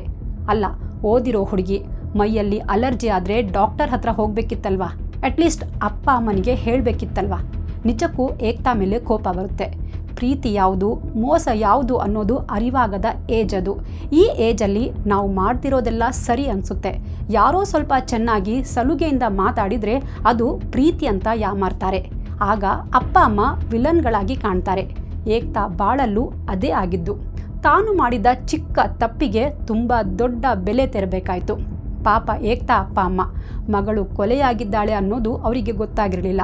ಅಲ್ಲ, ಓದಿರೋ ಹುಡುಗಿ, ಮೈಯಲ್ಲಿ ಅಲರ್ಜಿ ಆದರೆ ಡಾಕ್ಟರ್ ಹತ್ರ ಹೋಗಬೇಕಿತ್ತಲ್ವಾ? ಅಟ್ಲೀಸ್ಟ್ ಅಪ್ಪ ಅಮ್ಮನಿಗೆ ಹೇಳಬೇಕಿತ್ತಲ್ವಾ? ನಿಜಕ್ಕೂ ಏಕ್ತಾ ಮೇಲೆ ಕೋಪ ಬರುತ್ತೆ. ಪ್ರೀತಿ ಯಾವುದು, ಮೋಸ ಯಾವುದು ಅನ್ನೋದು ಅರಿವಾಗದ ಏಜ್ ಅದು. ಈ ಏಜಲ್ಲಿ ನಾವು ಮಾಡ್ತಿರೋದೆಲ್ಲ ಸರಿ ಅನಿಸುತ್ತೆ. ಯಾರೋ ಸ್ವಲ್ಪ ಚೆನ್ನಾಗಿ ಸಲುಗೆಯಿಂದ ಮಾತಾಡಿದರೆ ಅದು ಪ್ರೀತಿ ಅಂತ ಯಾಮಾರ್ತಾರೆ. ಆಗ ಅಪ್ಪ ಅಮ್ಮ ವಿಲನ್ಗಳಾಗಿ ಕಾಣ್ತಾರೆ. ಏಕ್ತಾ ಬಾಳಲ್ಲು ಅದೇ ಆಗಿದ್ದು. ತಾನು ಮಾಡಿದ ಚಿಕ್ಕ ತಪ್ಪಿಗೆ ತುಂಬ ದೊಡ್ಡ ಬೆಲೆ ತೆರಬೇಕಾಯಿತು. ಪಾಪ ಏಕ್ತಾ ಅಪ್ಪ ಅಮ್ಮ. ಮಗಳು ಕೊಲೆಯಾಗಿದ್ದಾಳೆ ಅನ್ನೋದು ಅವರಿಗೆ ಗೊತ್ತಾಗಿರಲಿಲ್ಲ.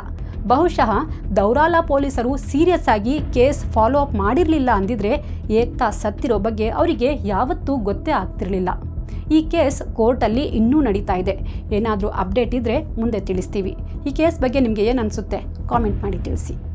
ಬಹುಶಃ ದೌರಾಲ ಪೊಲೀಸರು ಸೀರಿಯಸ್ ಆಗಿ ಕೇಸ್ ಫಾಲೋ ಅಪ್ ಮಾಡಿರಲಿಲ್ಲ ಅಂದಿದ್ರೆ ಏಕ್ತಾ ಸತ್ತಿರೋ ಬಗ್ಗೆ ಅವರಿಗೆ ಯಾವತ್ತೂ ಗೊತ್ತೇ ಆಗ್ತಿರಲಿಲ್ಲ. ಈ ಕೇಸ್ ಕೋರ್ಟಲ್ಲಿ ಇನ್ನೂ ನಡೀತಾ ಇದೆ. ಏನಾದರೂ ಅಪ್ಡೇಟ್ ಇದ್ದರೆ ಮುಂದೆ ತಿಳಿಸ್ತೀವಿ. ಈ ಕೇಸ್ ಬಗ್ಗೆ ನಿಮಗೆ ಏನು ಅನಿಸುತ್ತೆ? ಕಾಮೆಂಟ್ ಮಾಡಿ ತಿಳಿಸಿ.